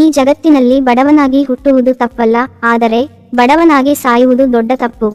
ಈ ಜಗತ್ತಿನಲ್ಲಿ ಬಡವನಾಗಿ ಹುಟ್ಟುವುದು ತಪ್ಪಲ್ಲ, ಆದರೆ ಬಡವನಾಗಿ ಸಾಯುವುದು ದೊಡ್ಡ ತಪ್ಪು.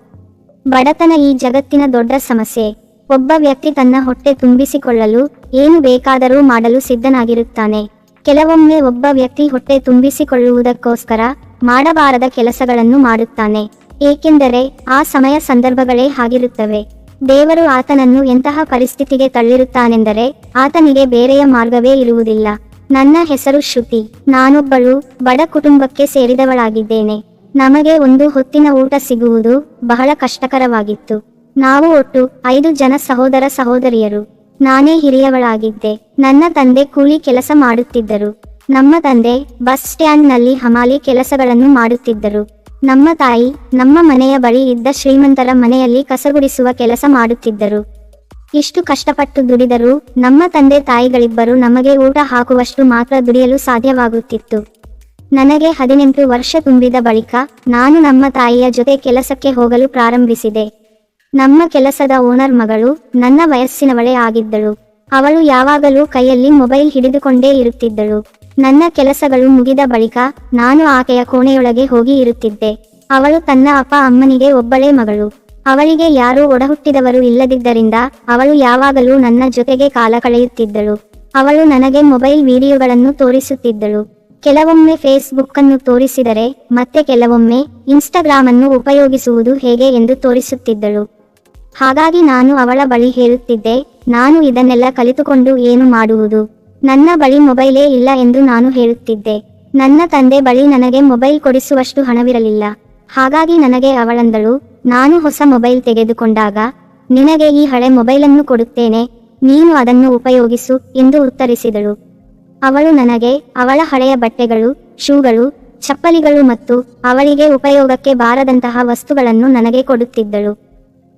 ಬಡತನ ಈ ಜಗತ್ತಿನ ದೊಡ್ಡ ಸಮಸ್ಯೆ. ಒಬ್ಬ ವ್ಯಕ್ತಿ ತನ್ನ ಹೊಟ್ಟೆ ತುಂಬಿಸಿಕೊಳ್ಳಲು ಏನು ಬೇಕಾದರೂ ಮಾಡಲು ಸಿದ್ಧನಾಗಿರುತ್ತಾನೆ. ಕೆಲವೊಮ್ಮೆ ಒಬ್ಬ ವ್ಯಕ್ತಿ ಹೊಟ್ಟೆ ತುಂಬಿಸಿಕೊಳ್ಳುವುದಕ್ಕೋಸ್ಕರ ಮಾಡಬಾರದ ಕೆಲಸಗಳನ್ನು ಮಾಡುತ್ತಾನೆ. ಏಕೆಂದರೆ ಆ ಸಮಯ ಸಂದರ್ಭಗಳೇ ಹಾಗಿರುತ್ತವೆ ದೇವರು ಆತನನ್ನು ಎಂತಹ ಪರಿಸ್ಥಿತಿಗೆ ತಳ್ಳಿರುತ್ತಾನೆಂದರೆ ಆತನಿಗೆ ಬೇರೆಯ ಮಾರ್ಗವೇ ಇರುವುದಿಲ್ಲ. ನನ್ನ ಹೆಸರು ಶ್ರುತಿ. ನಾನೊಬ್ಬಳು ಬಡ ಕುಟುಂಬಕ್ಕೆ ಸೇರಿದವಳಾಗಿದ್ದೇನೆ. ನಮಗೆ ಒಂದು ಹೊತ್ತಿನ ಊಟ ಸಿಗುವುದು ಬಹಳ ಕಷ್ಟಕರವಾಗಿತ್ತು. ನಾವು ಒಟ್ಟು ಐದು ಜನ ಸಹೋದರ ಸಹೋದರಿಯರು. ನಾನೇ ಹಿರಿಯವಳಾಗಿದ್ದೆ. ನನ್ನ ತಂದೆ ಕೂಲಿ ಕೆಲಸ ಮಾಡುತ್ತಿದ್ದರು. ನಮ್ಮ ತಂದೆ ಬಸ್ ಸ್ಟ್ಯಾಂಡ್ನಲ್ಲಿ ಹಮಾಲಿ ಕೆಲಸಗಳನ್ನು ಮಾಡುತ್ತಿದ್ದರು. ನಮ್ಮ ತಾಯಿ ನಮ್ಮ ಮನೆಯ ಬಳಿ ಇದ್ದ ಶ್ರೀಮಂತರ ಮನೆಯಲ್ಲಿ ಕಸಗುಡಿಸುವ ಕೆಲಸ ಮಾಡುತ್ತಿದ್ದರು. ಇಷ್ಟು ಕಷ್ಟಪಟ್ಟು ದುಡಿದರೂ ನಮ್ಮ ತಂದೆ ತಾಯಿಗಳಿಬ್ಬರು ನಮಗೆ ಊಟ ಹಾಕುವಷ್ಟು ಮಾತ್ರ ದುಡಿಯಲು ಸಾಧ್ಯವಾಗುತ್ತಿತ್ತು. ನನಗೆ ಹದಿನೆಂಟು ವರ್ಷ ತುಂಬಿದ ಬಳಿಕ ನಾನು ನಮ್ಮ ತಾಯಿಯ ಜೊತೆ ಕೆಲಸಕ್ಕೆ ಹೋಗಲು ಪ್ರಾರಂಭಿಸಿದೆ. ನಮ್ಮ ಕೆಲಸದ ಓನರ್ ಮಗಳು ನನ್ನ ವಯಸ್ಸಿನವಳೇ ಆಗಿದ್ದಳು. ಅವಳು ಯಾವಾಗಲೂ ಕೈಯಲ್ಲಿ ಮೊಬೈಲ್ ಹಿಡಿದುಕೊಂಡೇ ಇರುತ್ತಿದ್ದಳು. ನನ್ನ ಕೆಲಸಗಳು ಮುಗಿದ ಬಳಿಕ ನಾನು ಆಕೆಯ ಕೋಣೆಯೊಳಗೆ ಹೋಗಿ ಇರುತ್ತಿದ್ದೆ. ಅವಳು ತನ್ನ ಅಪ್ಪ ಅಮ್ಮನಿಗೆ ಒಬ್ಬಳೇ ಮಗಳು. ಅವಳಿಗೆ ಯಾರೂ ಒಡಹುಟ್ಟಿದವರು ಇಲ್ಲದಿದ್ದರಿಂದ ಅವಳು ಯಾವಾಗಲೂ ನನ್ನ ಜೊತೆಗೆ ಕಾಲ ಕಳೆಯುತ್ತಿದ್ದಳು. ಅವಳು ನನಗೆ ಮೊಬೈಲ್ ವಿಡಿಯೋಗಳನ್ನು ತೋರಿಸುತ್ತಿದ್ದಳು. ಕೆಲವೊಮ್ಮೆ ಫೇಸ್ಬುಕ್ ಅನ್ನು ತೋರಿಸಿದರೆ, ಮತ್ತೆ ಕೆಲವೊಮ್ಮೆ ಇನ್ಸ್ಟಾಗ್ರಾಮ್ ಅನ್ನು ಉಪಯೋಗಿಸುವುದು ಹೇಗೆ ಎಂದು ತೋರಿಸುತ್ತಿದ್ದಳು. ಹಾಗಾಗಿ ನಾನು ಅವಳ ಬಳಿ ಹೇಳುತ್ತಿದ್ದೆ, ನಾನು ಇದನ್ನೆಲ್ಲ ಕಲಿತುಕೊಂಡು ಏನು ಮಾಡುವುದು? ನನ್ನ ಬಳಿ ಮೊಬೈಲೇ ಇಲ್ಲ ಎಂದು ನಾನು ಹೇಳುತ್ತಿದ್ದೆ. ನನ್ನ ತಂದೆ ಬಳಿ ನನಗೆ ಮೊಬೈಲ್ ಕೊಡಿಸುವಷ್ಟು ಹಣವಿರಲಿಲ್ಲ. ಹಾಗಾಗಿ ನನಗೆ ಅವಳಂದಳು. ನಾನು ಹೊಸ ಮೊಬೈಲ್ ತೆಗೆದುಕೊಂಡಾಗ, ನಿನಗೆ ಈ ಹಳೆ ಮೊಬೈಲನ್ನು ಕೊಡುತ್ತೇನೆ, ನೀನು ಅದನ್ನು ಉಪಯೋಗಿಸು ಎಂದು ಉತ್ತರಿಸಿದಳು. ಅವಳು ನನಗೆ ಅವಳ ಹಳೆಯ ಬಟ್ಟೆಗಳು, ಶೂಗಳು, ಚಪ್ಪಲಿಗಳು ಮತ್ತು ಅವಳಿಗೆ ಉಪಯೋಗಕ್ಕೆ ಬಾರದಂತಹ ವಸ್ತುಗಳನ್ನು ನನಗೆ ಕೊಡುತ್ತಿದ್ದಳು.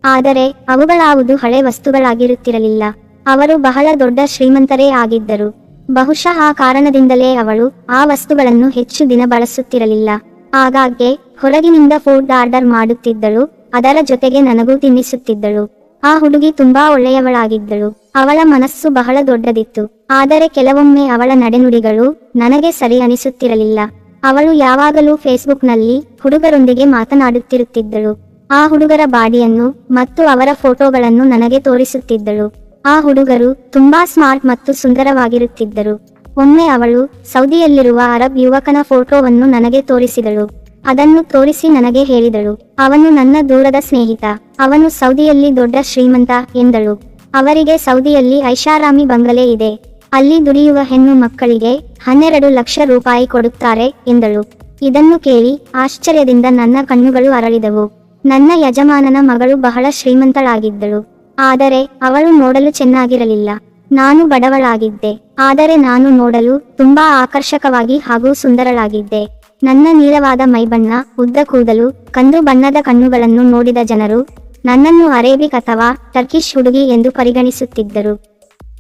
ಆದರೆ, ಅವುಗಳಾವುದು ಹಳೆ ವಸ್ತುಗಳಾಗಿರುತ್ತಿರಲಿಲ್ಲ. ಅವರು ಬಹಳ ದೊಡ್ಡ ಶ್ರೀಮಂತರೇ ಆಗಿದ್ದರು. ಬಹುಶಃ ಆ ಕಾರಣದಿಂದಲೇ ಅವಳು ಆ ವಸ್ತುಗಳನ್ನು ಹೆಚ್ಚು ದಿನ ಬಳಸುತ್ತಿರಲಿಲ್ಲ. ಆಗಾಗ್ಗೆ ಹೊರಗಿನಿಂದ ಫುಡ್ ಆರ್ಡರ್ ಮಾಡುತ್ತಿದ್ದಳು, ಅದರ ಜೊತೆಗೆ ನನಗೂ ತಿನ್ನಿಸುತ್ತಿದ್ದಳು. ಆ ಹುಡುಗಿ ತುಂಬಾ ಒಳ್ಳೆಯವಳಾಗಿದ್ದಳು, ಅವಳ ಮನಸ್ಸು ಬಹಳ ದೊಡ್ಡದಿತ್ತು, ಆದರೆ ಕೆಲವೊಮ್ಮೆ ಅವಳ ನಡೆನುಡಿಗಳು ನನಗೆ ಸರಿ ಅನಿಸುತ್ತಿರಲಿಲ್ಲ. ಅವಳು ಯಾವಾಗಲೂ ಫೇಸ್ಬುಕ್ನಲ್ಲಿ ಹುಡುಗರೊಂದಿಗೆ ಮಾತನಾಡುತ್ತಿರುತ್ತಿದ್ದಳು. ಆ ಹುಡುಗರ ಬಾಡಿಯನ್ನು ಮತ್ತು ಅವರ ಫೋಟೋಗಳನ್ನು ನನಗೆ ತೋರಿಸುತ್ತಿದ್ದಳು. ಆ ಹುಡುಗರು ತುಂಬಾ ಸ್ಮಾರ್ಟ್ ಮತ್ತು ಸುಂದರವಾಗಿರುತ್ತಿದ್ದರು. ಒಮ್ಮೆ ಅವಳು ಸೌದಿಯಲ್ಲಿರುವ ಅರಬ್ ಯುವಕನ ಫೋಟೋವನ್ನು ನನಗೆ ತೋರಿಸಿದಳು. ಅದನ್ನು ತೋರಿಸಿ ನನಗೆ ಹೇಳಿದಳು. ಅವನು ನನ್ನ ದೂರದ ಸ್ನೇಹಿತ. ಅವನು ಸೌದಿಯಲ್ಲಿ ದೊಡ್ಡ ಶ್ರೀಮಂತ ಎಂದಳು. ಅವರಿಗೆ ಸೌದಿಯಲ್ಲಿ ಐಷಾರಾಮಿ ಬಂಗಲೆ ಇದೆ. ಅಲ್ಲಿ ದುಡಿಯುವ ಹೆಣ್ಣು ಮಕ್ಕಳಿಗೆ ಹನ್ನೆರಡು ಲಕ್ಷ ರೂಪಾಯಿ ಕೊಡುತ್ತಾರೆ ಎಂದಳು. ಇದನ್ನು ಕೇಳಿ ಆಶ್ಚರ್ಯದಿಂದ ನನ್ನ ಕಣ್ಣುಗಳು ಅರಳಿದವು. ನನ್ನ ಯಜಮಾನನ ಮಗಳು ಬಹಳ ಶ್ರೀಮಂತಳಾಗಿದ್ದಳು. ಆದರೆ ಅವಳು ನೋಡಲು ಚೆನ್ನಾಗಿರಲಿಲ್ಲ. ನಾನು ಬಡವಳಾಗಿದ್ದೆ. ಆದರೆ ನಾನು ನೋಡಲು ತುಂಬಾ ಆಕರ್ಷಕವಾಗಿ ಹಾಗೂ ಸುಂದರಳಾಗಿದ್ದೆ. ನನ್ನ ನೀರವಾದ ಮೈಬಣ್ಣ, ಉದ್ದ ಕೂದಲು, ಕಂದು ಬಣ್ಣದ ಕಣ್ಣುಗಳನ್ನು ನೋಡಿದ ಜನರು, ನನ್ನನ್ನು ಅರೇಬಿಕ್ ಅಥವಾ ಟರ್ಕಿಶ್ ಹುಡುಗಿ ಎಂದು ಪರಿಗಣಿಸುತ್ತಿದ್ದರು.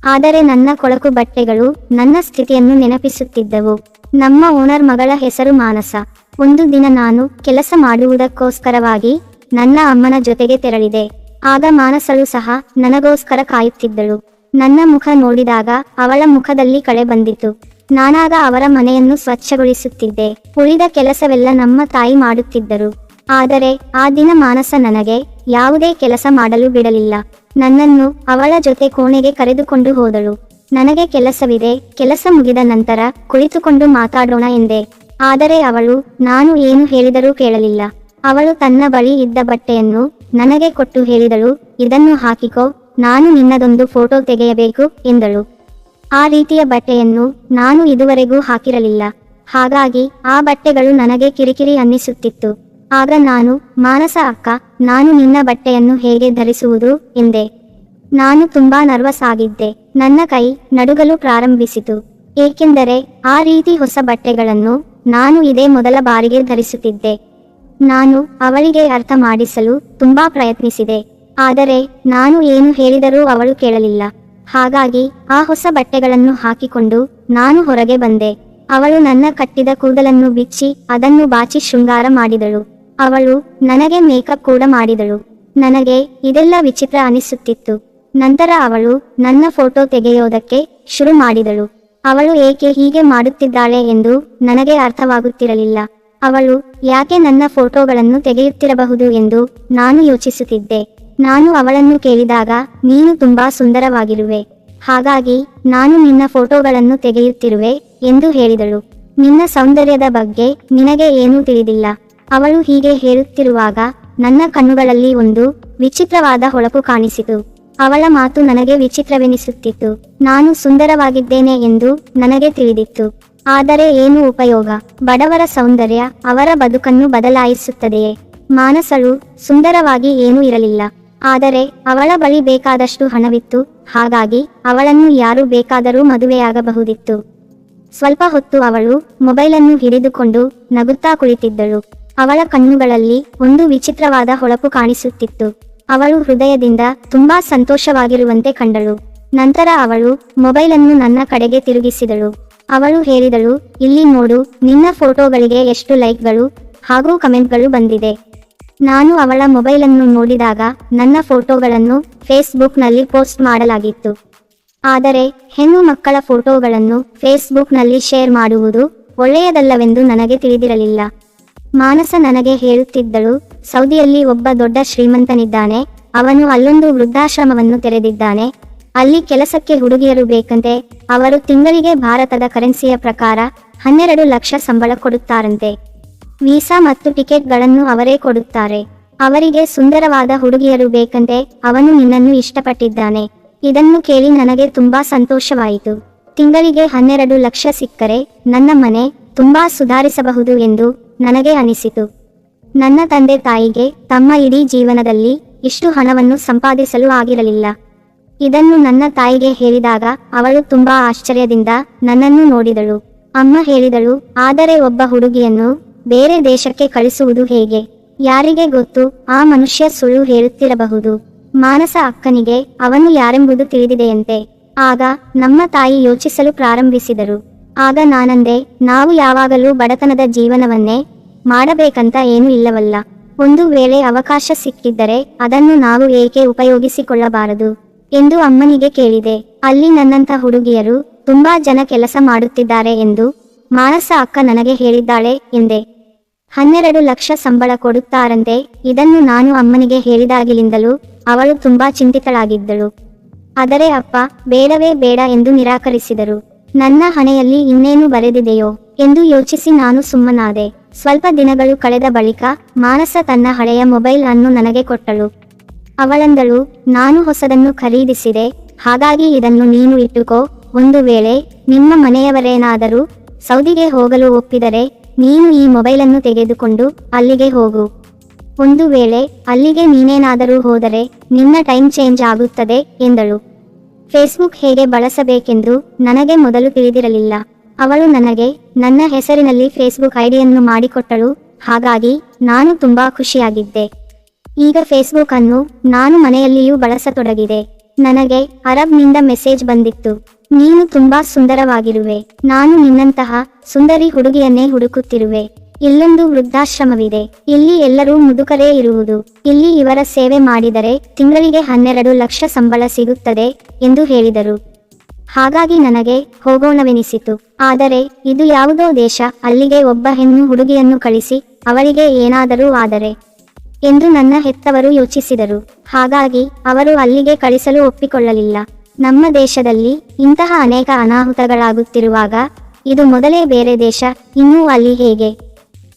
ಆದರೆ ನನ್ನ ಕೊಳಕು ಬಟ್ಟೆಗಳು ನನ್ನ ಸ್ಥಿತಿಯನ್ನು ನೆನಪಿಸುತ್ತಿದ್ದವು. ನಮ್ಮ ಓನರ್ ಮಗಳ ಹೆಸರು ಮಾನಸ. ಒಂದು ದಿನ ನಾನು ಕೆಲಸ ಮಾಡುವುದಕ್ಕೋಸ್ಕರವಾಗಿ ನನ್ನ ಅಮ್ಮನ ಜೊತೆಗೆ ತೆರಳಿದೆ. ಆಗ ಮಾನಸಳು ಸಹ ನನಗೋಸ್ಕರ ಕಾಯುತ್ತಿದ್ದಳು ನನ್ನ ಮುಖ ನೋಡಿದಾಗ ಅವಳ ಮುಖದಲ್ಲಿ ಕಳೆ ಬಂದಿತು. ನಾನಾಗ ಅವರ ಮನೆಯನ್ನು ಸ್ವಚ್ಛಗೊಳಿಸುತ್ತಿದ್ದೆ. ಉಳಿದ ಕೆಲಸವೆಲ್ಲ ನಮ್ಮ ತಾಯಿ ಮಾಡುತ್ತಿದ್ದರು. ಆದರೆ ಆ ದಿನ ಮಾನಸ ನನಗೆ ಯಾವುದೇ ಕೆಲಸ ಮಾಡಲು ಬಿಡಲಿಲ್ಲ. ನನ್ನನ್ನು ಅವಳ ಜೊತೆ ಕೋಣೆಗೆ ಕರೆದುಕೊಂಡು ಹೋದಳು. ನನಗೆ ಕೆಲಸವಿದೆ, ಕೆಲಸ ಮುಗಿದ ನಂತರ ಕುಳಿತುಕೊಂಡು ಮಾತಾಡೋಣ ಎಂದೆ. ಆದರೆ ಅವಳು ನಾನು ಏನು ಹೇಳಿದರೂ ಕೇಳಲಿಲ್ಲ. ಅವಳು ತನ್ನ ಬಳಿ ಇದ್ದ ಬಟ್ಟೆಯನ್ನು ನನಗೆ ಕೊಟ್ಟು ಹೇಳಿದಳು, ಇದನ್ನು ಹಾಕಿಕೋ, ನಾನು ನಿನ್ನದೊಂದು ಫೋಟೋ ತೆಗೆಯಬೇಕು ಎಂದಳು. ಆ ರೀತಿಯ ಬಟ್ಟೆಯನ್ನು ನಾನು ಇದುವರೆಗೂ ಹಾಕಿರಲಿಲ್ಲ. ಹಾಗಾಗಿ ಆ ಬಟ್ಟೆಗಳು ನನಗೆ ಕಿರಿಕಿರಿ ಅನ್ನಿಸುತ್ತಿತ್ತು. ಆಗ ನಾನು, ಮಾನಸ ಅಕ್ಕ, ನಾನು ನಿನ್ನ ಬಟ್ಟೆಯನ್ನು ಹೇಗೆ ಧರಿಸುವುದು? ಎಂದೆ. ನಾನು ತುಂಬಾ ನರ್ವಸ್ ಆಗಿದ್ದೆ. ನನ್ನ ಕೈ ನಡುಗಲು ಪ್ರಾರಂಭಿಸಿತು. ಏಕೆಂದರೆ ಆ ರೀತಿ ಹೊಸ ಬಟ್ಟೆಗಳನ್ನು ನಾನು ಇದೇ ಮೊದಲ ಬಾರಿಗೆ ಧರಿಸುತ್ತಿದ್ದೆ. ನಾನು ಅವಳಿಗೆ ಅರ್ಥ ಮಾಡಿಸಲು ತುಂಬಾ ಪ್ರಯತ್ನಿಸಿದೆ. ಆದರೆ ನಾನು ಏನು ಹೇಳಿದರೂ ಅವಳು ಕೇಳಲಿಲ್ಲ. ಹಾಗಾಗಿ ಆ ಹೊಸ ಬಟ್ಟೆಗಳನ್ನು ಹಾಕಿಕೊಂಡು ನಾನು ಹೊರಗೆ ಬಂದೆ. ಅವಳು ನನ್ನ ಕಟ್ಟಿದ ಕೂದಲನ್ನು ಬಿಚ್ಚಿ ಅದನ್ನು ಬಾಚಿ ಶೃಂಗಾರ ಮಾಡಿದಳು. ಅವಳು ನನಗೆ ಮೇಕಪ್ ಕೂಡ ಮಾಡಿದಳು. ನನಗೆ ಇದೆಲ್ಲ ವಿಚಿತ್ರ ಅನಿಸುತ್ತಿತ್ತು. ನಂತರ ಅವಳು ನನ್ನ ಫೋಟೋ ತೆಗೆಯೋದಕ್ಕೆ ಶುರು ಮಾಡಿದಳು. ಅವಳು ಏಕೆ ಹೀಗೆ ಮಾಡುತ್ತಿದ್ದಾಳೆ ಎಂದು ನನಗೆ ಅರ್ಥವಾಗುತ್ತಿರಲಿಲ್ಲ. ಅವಳು ಯಾಕೆ ನನ್ನ ಫೋಟೋಗಳನ್ನು ತೆಗೆಯುತ್ತಿರಬಹುದು ಎಂದು ನಾನು ಯೋಚಿಸುತ್ತಿದ್ದೆ. ನಾನು ಅವಳನ್ನು ಕೇಳಿದಾಗ, ನೀನು ತುಂಬಾ ಸುಂದರವಾಗಿರುವೆ. ಹಾಗಾಗಿ, ನಾನು ನಿನ್ನ ಫೋಟೋಗಳನ್ನು ತೆಗೆಯುತ್ತಿರುವೆ, ಎಂದು ಹೇಳಿದಳು. ನಿನ್ನ ಸೌಂದರ್ಯದ ಬಗ್ಗೆ ನಿನಗೆ ಏನೂ ತಿಳಿದಿಲ್ಲ. ಅವಳು ಹೀಗೆ ಹೇಳುತ್ತಿರುವಾಗ, ನನ್ನ ಕಣ್ಣುಗಳಲ್ಲಿ ಒಂದು ವಿಚಿತ್ರವಾದ ಹೊಳಪು ಕಾಣಿಸಿತು. ಅವಳ ಮಾತು ನನಗೆ ವಿಚಿತ್ರವೆನಿಸುತ್ತಿತ್ತು. ನಾನು ಸುಂದರವಾಗಿದ್ದೇನೆ ಎಂದು ನನಗೆ ತಿಳಿದಿತ್ತು. ಆದರೆ ಏನು ಉಪಯೋಗ? ಬಡವರ ಸೌಂದರ್ಯ ಅವರ ಬದುಕನ್ನು ಬದಲಾಯಿಸುತ್ತದೆಯೇ? ಮಾನಸಳು ಸುಂದರವಾಗಿ ಏನೂ ಇರಲಿಲ್ಲ. ಆದರೆ ಅವಳ ಬಳಿ ಬೇಕಾದಷ್ಟು ಹಣವಿತ್ತು. ಹಾಗಾಗಿ ಅವಳನ್ನು ಯಾರು ಬೇಕಾದರೂ ಮದುವೆಯಾಗಬಹುದಿತ್ತು. ಸ್ವಲ್ಪ ಹೊತ್ತು ಅವಳು ಮೊಬೈಲನ್ನು ಹಿಡಿದುಕೊಂಡು ನಗುತ್ತಾ ಕುಳಿತಿದ್ದಳು. ಅವಳ ಕಣ್ಣುಗಳಲ್ಲಿ ಒಂದು ವಿಚಿತ್ರವಾದ ಹೊಳಪು ಕಾಣಿಸುತ್ತಿತ್ತು. ಅವಳು ಹೃದಯದಿಂದ ತುಂಬಾ ಸಂತೋಷವಾಗಿರುವಂತೆ ಕಂಡಳು. ನಂತರ ಅವಳು ಮೊಬೈಲನ್ನು ನನ್ನ ಕಡೆಗೆ ತಿರುಗಿಸಿದಳು. ಅವಳು ಹೇಳಿದಳು, ಇಲ್ಲಿ ನೋಡು, ನಿನ್ನ ಫೋಟೋಗಳಿಗೆ ಎಷ್ಟು ಲೈಕ್ಗಳು ಹಾಗೂ ಕಮೆಂಟ್ಗಳು ಬಂದಿದೆ. ನಾನು ಅವಳ ಮೊಬೈಲನ್ನು ನೋಡಿದಾಗ ನನ್ನ ಫೋಟೋಗಳನ್ನು ಫೇಸ್ಬುಕ್ನಲ್ಲಿ ಪೋಸ್ಟ್ ಮಾಡಲಾಗಿತ್ತು. ಆದರೆ, ಹೆಣ್ಣು ಮಕ್ಕಳ ಫೋಟೋಗಳನ್ನು ಫೇಸ್ಬುಕ್ನಲ್ಲಿ ಶೇರ್ ಮಾಡುವುದು ಒಳ್ಳೆಯದಲ್ಲವೆಂದು ನನಗೆ ತಿಳಿದಿರಲಿಲ್ಲ. ಮಾನಸ ನನಗೆ ಹೇಳುತ್ತಿದ್ದಳು, ಸೌದಿಯಲ್ಲಿ ಒಬ್ಬ ದೊಡ್ಡ ಶ್ರೀಮಂತನಿದ್ದಾನೆ, ಅವನು ಅಲ್ಲೊಂದು ವೃದ್ಧಾಶ್ರಮವನ್ನು ತೆರೆದಿದ್ದಾನೆ, ಅಲ್ಲಿ ಕೆಲಸಕ್ಕೆ ಹುಡುಗಿಯರು ಬೇಕಂತೆ, ಅವರು ತಿಂಗಳಿಗೆ ಭಾರತದ ಕರೆನ್ಸಿಯ ಪ್ರಕಾರ ಹನ್ನೆರಡು ಲಕ್ಷ ಸಂಬಳ ಕೊಡುತ್ತಾರಂತೆ. ವೀಸಾ ಮತ್ತು ಟಿಕೆಟ್ಗಳನ್ನು ಅವರೇ ಕೊಡುತ್ತಾರೆ. ಅವರಿಗೆ ಸುಂದರವಾದ ಹುಡುಗಿಯರು ಬೇಕಂತೆ ಅವನು ನಿನ್ನನ್ನು ಇಷ್ಟಪಟ್ಟಿದ್ದಾನೆ. ಇದನ್ನು ಕೇಳಿ ನನಗೆ ತುಂಬಾ ಸಂತೋಷವಾಯಿತು. ತಿಂಗಳಿಗೆ ಹನ್ನೆರಡು ಲಕ್ಷ ಸಿಕ್ಕರೆ ನನ್ನ ಮನೆ ತುಂಬಾ ಸುಧಾರಿಸಬಹುದು ಎಂದು ನನಗೆ ಅನಿಸಿತು. ನನ್ನ ತಂದೆ ತಾಯಿಗೆ ತಮ್ಮ ಇಡೀ ಜೀವನದಲ್ಲಿ ಇಷ್ಟು ಹಣವನ್ನು ಸಂಪಾದಿಸಲು ಆಗಿರಲಿಲ್ಲ. ಇದನ್ನು ನನ್ನ ತಾಯಿಗೆ ಹೇಳಿದಾಗ ಅವಳು ತುಂಬಾ ಆಶ್ಚರ್ಯದಿಂದ ನನ್ನನ್ನು ನೋಡಿದಳು. ಅಮ್ಮ ಹೇಳಿದಳು, ಆದರೆ ಒಬ್ಬ ಹುಡುಗಿಯನ್ನು ಬೇರೆ ದೇಶಕ್ಕೆ ಕಳಿಸುವುದು ಹೇಗೆ? ಯಾರಿಗೆ ಗೊತ್ತು? ಆ ಮನುಷ್ಯ ಸುಳ್ಳು ಹೇಳುತ್ತಿರಬಹುದು. ಮಾನಸ ಅಕ್ಕನಿಗೆ ಅವನು ಯಾರೆಂಬುದು ತಿಳಿದಿದೆಯಂತೆ. ಆಗ ನಮ್ಮ ತಾಯಿ ಯೋಚಿಸಲು ಪ್ರಾರಂಭಿಸಿದರು. ಆಗ ನಾನಂದೆ, ನಾವು ಯಾವಾಗಲೂ ಬಡತನದ ಜೀವನವನ್ನೇ ಮಾಡಬೇಕಂತ ಏನೂ ಇಲ್ಲವಲ್ಲ. ಒಂದು ವೇಳೆ ಅವಕಾಶ ಸಿಕ್ಕಿದ್ದರೆ ಅದನ್ನು ನಾವು ಏಕೆ ಉಪಯೋಗಿಸಿಕೊಳ್ಳಬಾರದು? ಎಂದು ಅಮ್ಮನಿಗೆ ಕೇಳಿದೆ. ಅಲ್ಲಿ ನನ್ನಂಥ ಹುಡುಗಿಯರು ತುಂಬಾ ಜನ ಕೆಲಸ ಮಾಡುತ್ತಿದ್ದಾರೆ ಎಂದು ಮಾನಸ ಅಕ್ಕ ನನಗೆ ಹೇಳಿದ್ದಾಳೆ, ಎಂದೆ. ಹನ್ನೆರಡು ಲಕ್ಷ ಸಂಬಳ ಕೊಡುತ್ತಾರಂತೆ, ಇದನ್ನು ನಾನು ಅಮ್ಮನಿಗೆ ಹೇಳಿದಾಗಿಲಿಂದಲೂ ಅವಳು ತುಂಬಾ ಚಿಂತಿತಳಾಗಿದ್ದಳು. ಆದರೆ ಅಪ್ಪ, ಬೇಡವೇ ಬೇಡ ಎಂದು ನಿರಾಕರಿಸಿದರು. ನನ್ನ ಹಣೆಯಲ್ಲಿ ಇನ್ನೇನು ಬರೆದಿದೆಯೋ ಎಂದು ಯೋಚಿಸಿ ನಾನು ಸುಮ್ಮನಾದೆ. ಸ್ವಲ್ಪ ದಿನಗಳು ಕಳೆದ ಬಳಿಕ ಮಾನಸ ತನ್ನ ಹಳೆಯ ಮೊಬೈಲ್ ಅನ್ನು ನನಗೆ ಕೊಟ್ಟಳು. ಅವಳಂದಳು, ನಾನು ಹೊಸದನ್ನು ಖರೀದಿಸಿದೆ, ಹಾಗಾಗಿ ಇದನ್ನು ನೀನು ಇಟ್ಟುಕೋ, ಒಂದು ವೇಳೆ ನಿಮ್ಮ ಮನೆಯವರೇನಾದರೂ ಸೌದಿಗೆ ಹೋಗಲು ಒಪ್ಪಿದರೆ ನೀನು ಈ ಮೊಬೈಲನ್ನು ತೆಗೆದುಕೊಂಡು ಅಲ್ಲಿಗೆ ಹೋಗು. ಒಂದು ವೇಳೆ ಅಲ್ಲಿಗೆ ನೀನೇನಾದರೂ ಹೋದರೆ ನಿನ್ನ ಟೈಮ್ ಚೇಂಜ್ ಆಗುತ್ತದೆ ಎಂದಳು. ಫೇಸ್ಬುಕ್ ಹೇಗೆ ಬಳಸಬೇಕೆಂದು ನನಗೆ ಮೊದಲು ತಿಳಿದಿರಲಿಲ್ಲ. ಅವಳು ನನಗೆ ನನ್ನ ಹೆಸರಿನಲ್ಲಿ ಫೇಸ್ಬುಕ್ ಐಡಿಯನ್ನು ಮಾಡಿಕೊಟ್ಟಳು, ಹಾಗಾಗಿ ನಾನು ತುಂಬಾ ಖುಷಿಯಾಗಿದ್ದೆ. ಈಗ ಫೇಸ್ಬುಕ್ ಅನ್ನು ನಾನು ಮನೆಯಲ್ಲಿಯೂ ಬಳಸತೊಡಗಿದೆ. ನನಗೆ ಅರಬ್ನಿಂದ ಮೆಸೇಜ್ ಬಂದಿತ್ತು. ನೀನು ತುಂಬಾ ಸುಂದರವಾಗಿರುವೆ. ನಾನು ನಿನ್ನಂತಹ ಸುಂದರಿ ಹುಡುಗಿಯನ್ನೇ ಹುಡುಕುತ್ತಿರುವೆ. ಇಲ್ಲೊಂದು ವೃದ್ಧಾಶ್ರಮವಿದೆ. ಇಲ್ಲಿ ಎಲ್ಲರೂ ಮುದುಕರೇ ಇರುವುದು. ಇಲ್ಲಿ ಇವರ ಸೇವೆ ಮಾಡಿದರೆ ತಿಂಗಳಿಗೆ ಹನ್ನೆರಡು ಲಕ್ಷ ಸಂಬಳ ಸಿಗುತ್ತದೆ ಎಂದು ಹೇಳಿದರು. ಹಾಗಾಗಿ ನನಗೆ ಹೋಗೋಣವೆನಿಸಿತು. ಆದರೆ ಇದು ಯಾವುದೋ ದೇಶ. ಅಲ್ಲಿಗೆ ಒಬ್ಬ ಹೆಣ್ಣು ಹುಡುಗಿಯನ್ನು ಕಳಿಸಿ ಅವರಿಗೆ ಏನಾದರೂ ಆದರೆ ಎಂದು ನನ್ನ ಹೆತ್ತವರು ಯೋಚಿಸಿದರು. ಹಾಗಾಗಿ ಅವರು ಅಲ್ಲಿಗೆ ಕಳಿಸಲು ಒಪ್ಪಿಕೊಳ್ಳಲಿಲ್ಲ. ನಮ್ಮ ದೇಶದಲ್ಲಿ ಇಂತಹ ಅನೇಕ ಅನಾಹುತಗಳಾಗುತ್ತಿರುವಾಗ ಇದು ಮೊದಲೇ ಬೇರೆ ದೇಶ, ಇನ್ನೂ ಅಲ್ಲಿ ಹೇಗೆ?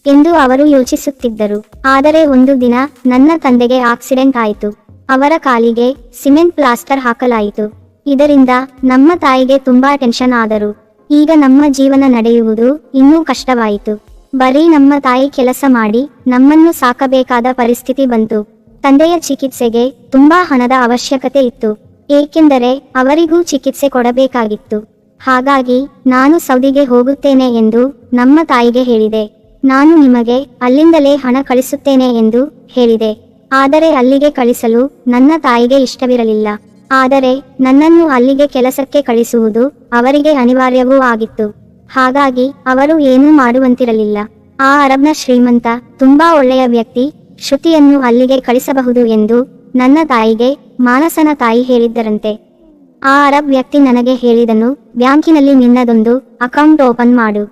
ಎಂದು ಅವರು ಯೋಚಿಸುತ್ತಿದ್ದರು. ಆದರೆ ಒಂದು ದಿನ ನನ್ನ ತಂದೆಗೆ ಆಕ್ಸಿಡೆಂಟ್ ಆಯಿತು. ಅವರ ಕಾಲಿಗೆ ಸಿಮೆಂಟ್ ಪ್ಲಾಸ್ಟರ್ ಹಾಕಲಾಯಿತು. ಇದರಿಂದ ನಮ್ಮ ತಾಯಿಗೆ ತುಂಬಾ ಟೆನ್ಷನ್ ಆದರು. ಈಗ ನಮ್ಮ ಜೀವನ ನಡೆಯುವುದು ಇನ್ನೂ ಕಷ್ಟವಾಯಿತು. ಬರೀ ನಮ್ಮ ತಾಯಿ ಕೆಲಸ ಮಾಡಿ ನಮ್ಮನ್ನು ಸಾಕಬೇಕಾದ ಪರಿಸ್ಥಿತಿ ಬಂತು. ತಂದೆಯ ಚಿಕಿತ್ಸೆಗೆ ತುಂಬಾ ಹಣದ ಅವಶ್ಯಕತೆ ಇತ್ತು. ಏಕೆಂದರೆ ಅವರಿಗೂ ಚಿಕಿತ್ಸೆ ಕೊಡಬೇಕಾಗಿತ್ತು. ಹಾಗಾಗಿ ನಾನು ಸೌದಿಗೆ ಹೋಗುತ್ತೇನೆ ಎಂದು ನಮ್ಮ ತಾಯಿಗೆ ಹೇಳಿದೆ. ನಾನು ನಿಮಗೆ ಅಲ್ಲಿಂದಲೇ ಹಣ ಕಳಿಸುತ್ತೇನೆ ಎಂದು ಹೇಳಿದೆ. ಆದರೆ ಅಲ್ಲಿಗೆ ಕಳಿಸಲು ನನ್ನ ತಾಯಿಗೆ ಇಷ್ಟವಿರಲಿಲ್ಲ. ಆದರೆ ನನ್ನನ್ನು ಅಲ್ಲಿಗೆ ಕೆಲಸಕ್ಕೆ ಕಳಿಸುವುದು ಅವರಿಗೆ ಅನಿವಾರ್ಯವೂ ಆಗಿತ್ತು. ಹಾಗಾಗಿ ಅವರು ಏನೂ ಮಾಡುವಂತಿರಲಿಲ್ಲ. ಆ ಅರಬ್ನ ಶ್ರೀಮಂತ, ತುಂಬಾ ಒಳ್ಳೆಯ ವ್ಯಕ್ತಿ, ಶ್ರುತಿಯನ್ನು ಅಲ್ಲಿಗೆ ಕಳಿಸಬಹುದು ಎಂದು ನನ್ನ ತಾಯಿಗೆ ಮಾನಸನ ತಾಯಿ ಹೇಳಿದ್ದರಂತೆ. ಆ ಅರಬ್ ವ್ಯಕ್ತಿ ನನಗೆ ಹೇಳಿದನು, ಬ್ಯಾಂಕಿನಲ್ಲಿ ನಿನ್ನದೊಂದು ಅಕೌಂಟ್ ಓಪನ್ ಮಾಡು.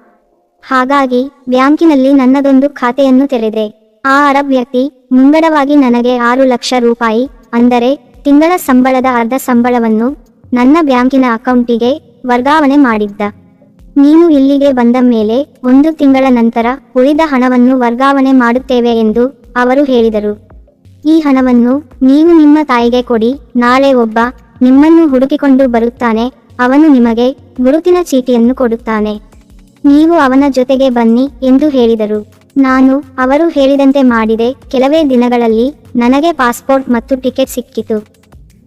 ಹಾಗಾಗಿ, ಬ್ಯಾಂಕಿನಲ್ಲಿ ನನ್ನದೊಂದು ಖಾತೆಯನ್ನು ತೆರೆದೆ ಆ ಅರಬ್ ವ್ಯಕ್ತಿ, ಮುಂಗಡವಾಗಿ ನನಗೆ ಆರು ಲಕ್ಷ ರೂಪಾಯಿ, ಅಂದರೆ ತಿಂಗಳ ಸಂಬಳದ ಅರ್ಧ ಸಂಬಳವನ್ನು ನನ್ನ ಬ್ಯಾಂಕಿನ ಅಕೌಂಟಿಗೆ ವರ್ಗಾವಣೆ ಮಾಡಿದ್ದ. ನೀನು ಇಲ್ಲಿಗೆ ಬಂದ ಮೇಲೆ, ಒಂದು ತಿಂಗಳ ನಂತರ ಉಳಿದ ಹಣವನ್ನು ವರ್ಗಾವಣೆ ಮಾಡುತ್ತೇವೆ ಎಂದು ಅವರು ಹೇಳಿದರು. ಈ ಹಣವನ್ನು ನೀವು ನಿಮ್ಮ ತಾಯಿಗೆ ಕೊಡಿ, ನಾಳೆ ಒಬ್ಬ ನಿಮ್ಮನ್ನು ಹುಡುಕಿಕೊಂಡು ಬರುತ್ತಾನೆ, ಅವನು ನಿಮಗೆ ಗುರುತಿನ ಚೀಟಿಯನ್ನು ಕೊಡುತ್ತಾನೆ. ನೀವು ಅವನ ಜೊತೆಗೆ ಬನ್ನಿ ಎಂದು ಹೇಳಿದರು. ನಾನು ಅವರು ಹೇಳಿದಂತೆ ಮಾಡಿದೆ, ಕೆಲವೇ ದಿನಗಳಲ್ಲಿ ನನಗೆ ಪಾಸ್ಪೋರ್ಟ್ ಮತ್ತು ಟಿಕೆಟ್ ಸಿಕ್ಕಿತು.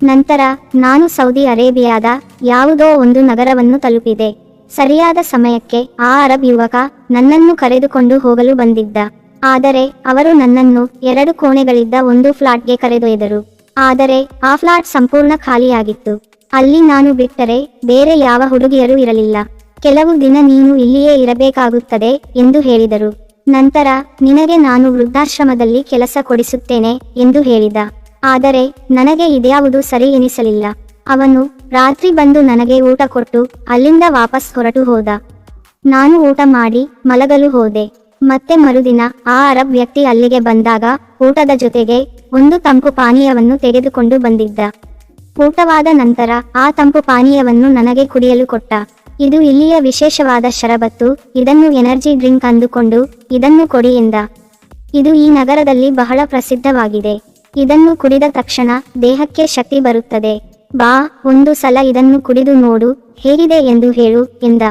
ನಂತರ ನಾನು ಸೌದಿ ಅರೇಬಿಯಾದ ಯಾವುದೋ ಒಂದು ನಗರವನ್ನು ತಲುಪಿದೆ. ಸರಿಯಾದ ಸಮಯಕ್ಕೆ ಆ ಅರಬ್ ಯುವಕ ನನ್ನನ್ನು ಕರೆದುಕೊಂಡು ಹೋಗಲು ಬಂದಿದ್ದ. ಆದರೆ ಅವರು ನನ್ನನ್ನು ಎರಡು ಕೋಣೆಗಳಿದ್ದ ಒಂದು ಫ್ಲಾಟ್ಗೆ ಕರೆದೊಯ್ದರು. ಆದರೆ ಆ ಫ್ಲಾಟ್ ಸಂಪೂರ್ಣ ಖಾಲಿಯಾಗಿತ್ತು. ಅಲ್ಲಿ ನಾನು ಬಿಟ್ಟರೆ ಬೇರೆ ಯಾವ ಹುಡುಗಿಯರು ಇರಲಿಲ್ಲ. ಕೆಲವು ದಿನ ನೀನು ಇಲ್ಲಿಯೇ ಇರಬೇಕಾಗುತ್ತದೆ ಎಂದು ಹೇಳಿದರು. ನಂತರ, ನಿನಗೆ ನಾನು ವೃದ್ಧಾಶ್ರಮದಲ್ಲಿ ಕೆಲಸ ಕೊಡಿಸುತ್ತೇನೆ ಎಂದು ಹೇಳಿದ. ಆದರೆ, ನನಗೆ ಇದ್ಯಾವುದು ಸರಿ ಎನಿಸಲಿಲ್ಲ. ಅವನು ರಾತ್ರಿ ಬಂದು ನನಗೆ ಊಟ ಕೊಟ್ಟು ಅಲ್ಲಿಂದ ವಾಪಸ್ ಹೊರಟು ಹೋದ. ನಾನು ಊಟ ಮಾಡಿ ಮಲಗಲು ಹೋದೆ. ಮತ್ತೆ ಮರುದಿನ ಆ ಅರಬ್ ವ್ಯಕ್ತಿ ಅಲ್ಲಿಗೆ ಬಂದಾಗ ಊಟದ ಜೊತೆಗೆ ಒಂದು ತಂಪು ಪಾನೀಯವನ್ನು ತೆಗೆದುಕೊಂಡು ಬಂದಿದ್ದ. ಊಟವಾದ ನಂತರ ಆ ತಂಪು ಪಾನೀಯವನ್ನು ನನಗೆ ಕುಡಿಯಲು ಕೊಟ್ಟ. ಇದು ಇಲ್ಲಿಯ ವಿಶೇಷವಾದ ಶರಬತ್ತು, ಇದನ್ನು ಎನರ್ಜಿ ಡ್ರಿಂಕ್ ಅಂದುಕೊಂಡು ಇದನ್ನು ಕೊಡಿ ಎಂದ. ಇದು ಈ ನಗರದಲ್ಲಿ ಬಹಳ ಪ್ರಸಿದ್ಧವಾಗಿದೆ. ಇದನ್ನು ಕುಡಿದ ತಕ್ಷಣ ದೇಹಕ್ಕೆ ಶಕ್ತಿ ಬರುತ್ತದೆ. ಬಾ, ಒಂದು ಸಲ ಇದನ್ನು ಕುಡಿದು ನೋಡು, ಹೇಗಿದೆ ಎಂದು ಹೇಳು ಎಂದ.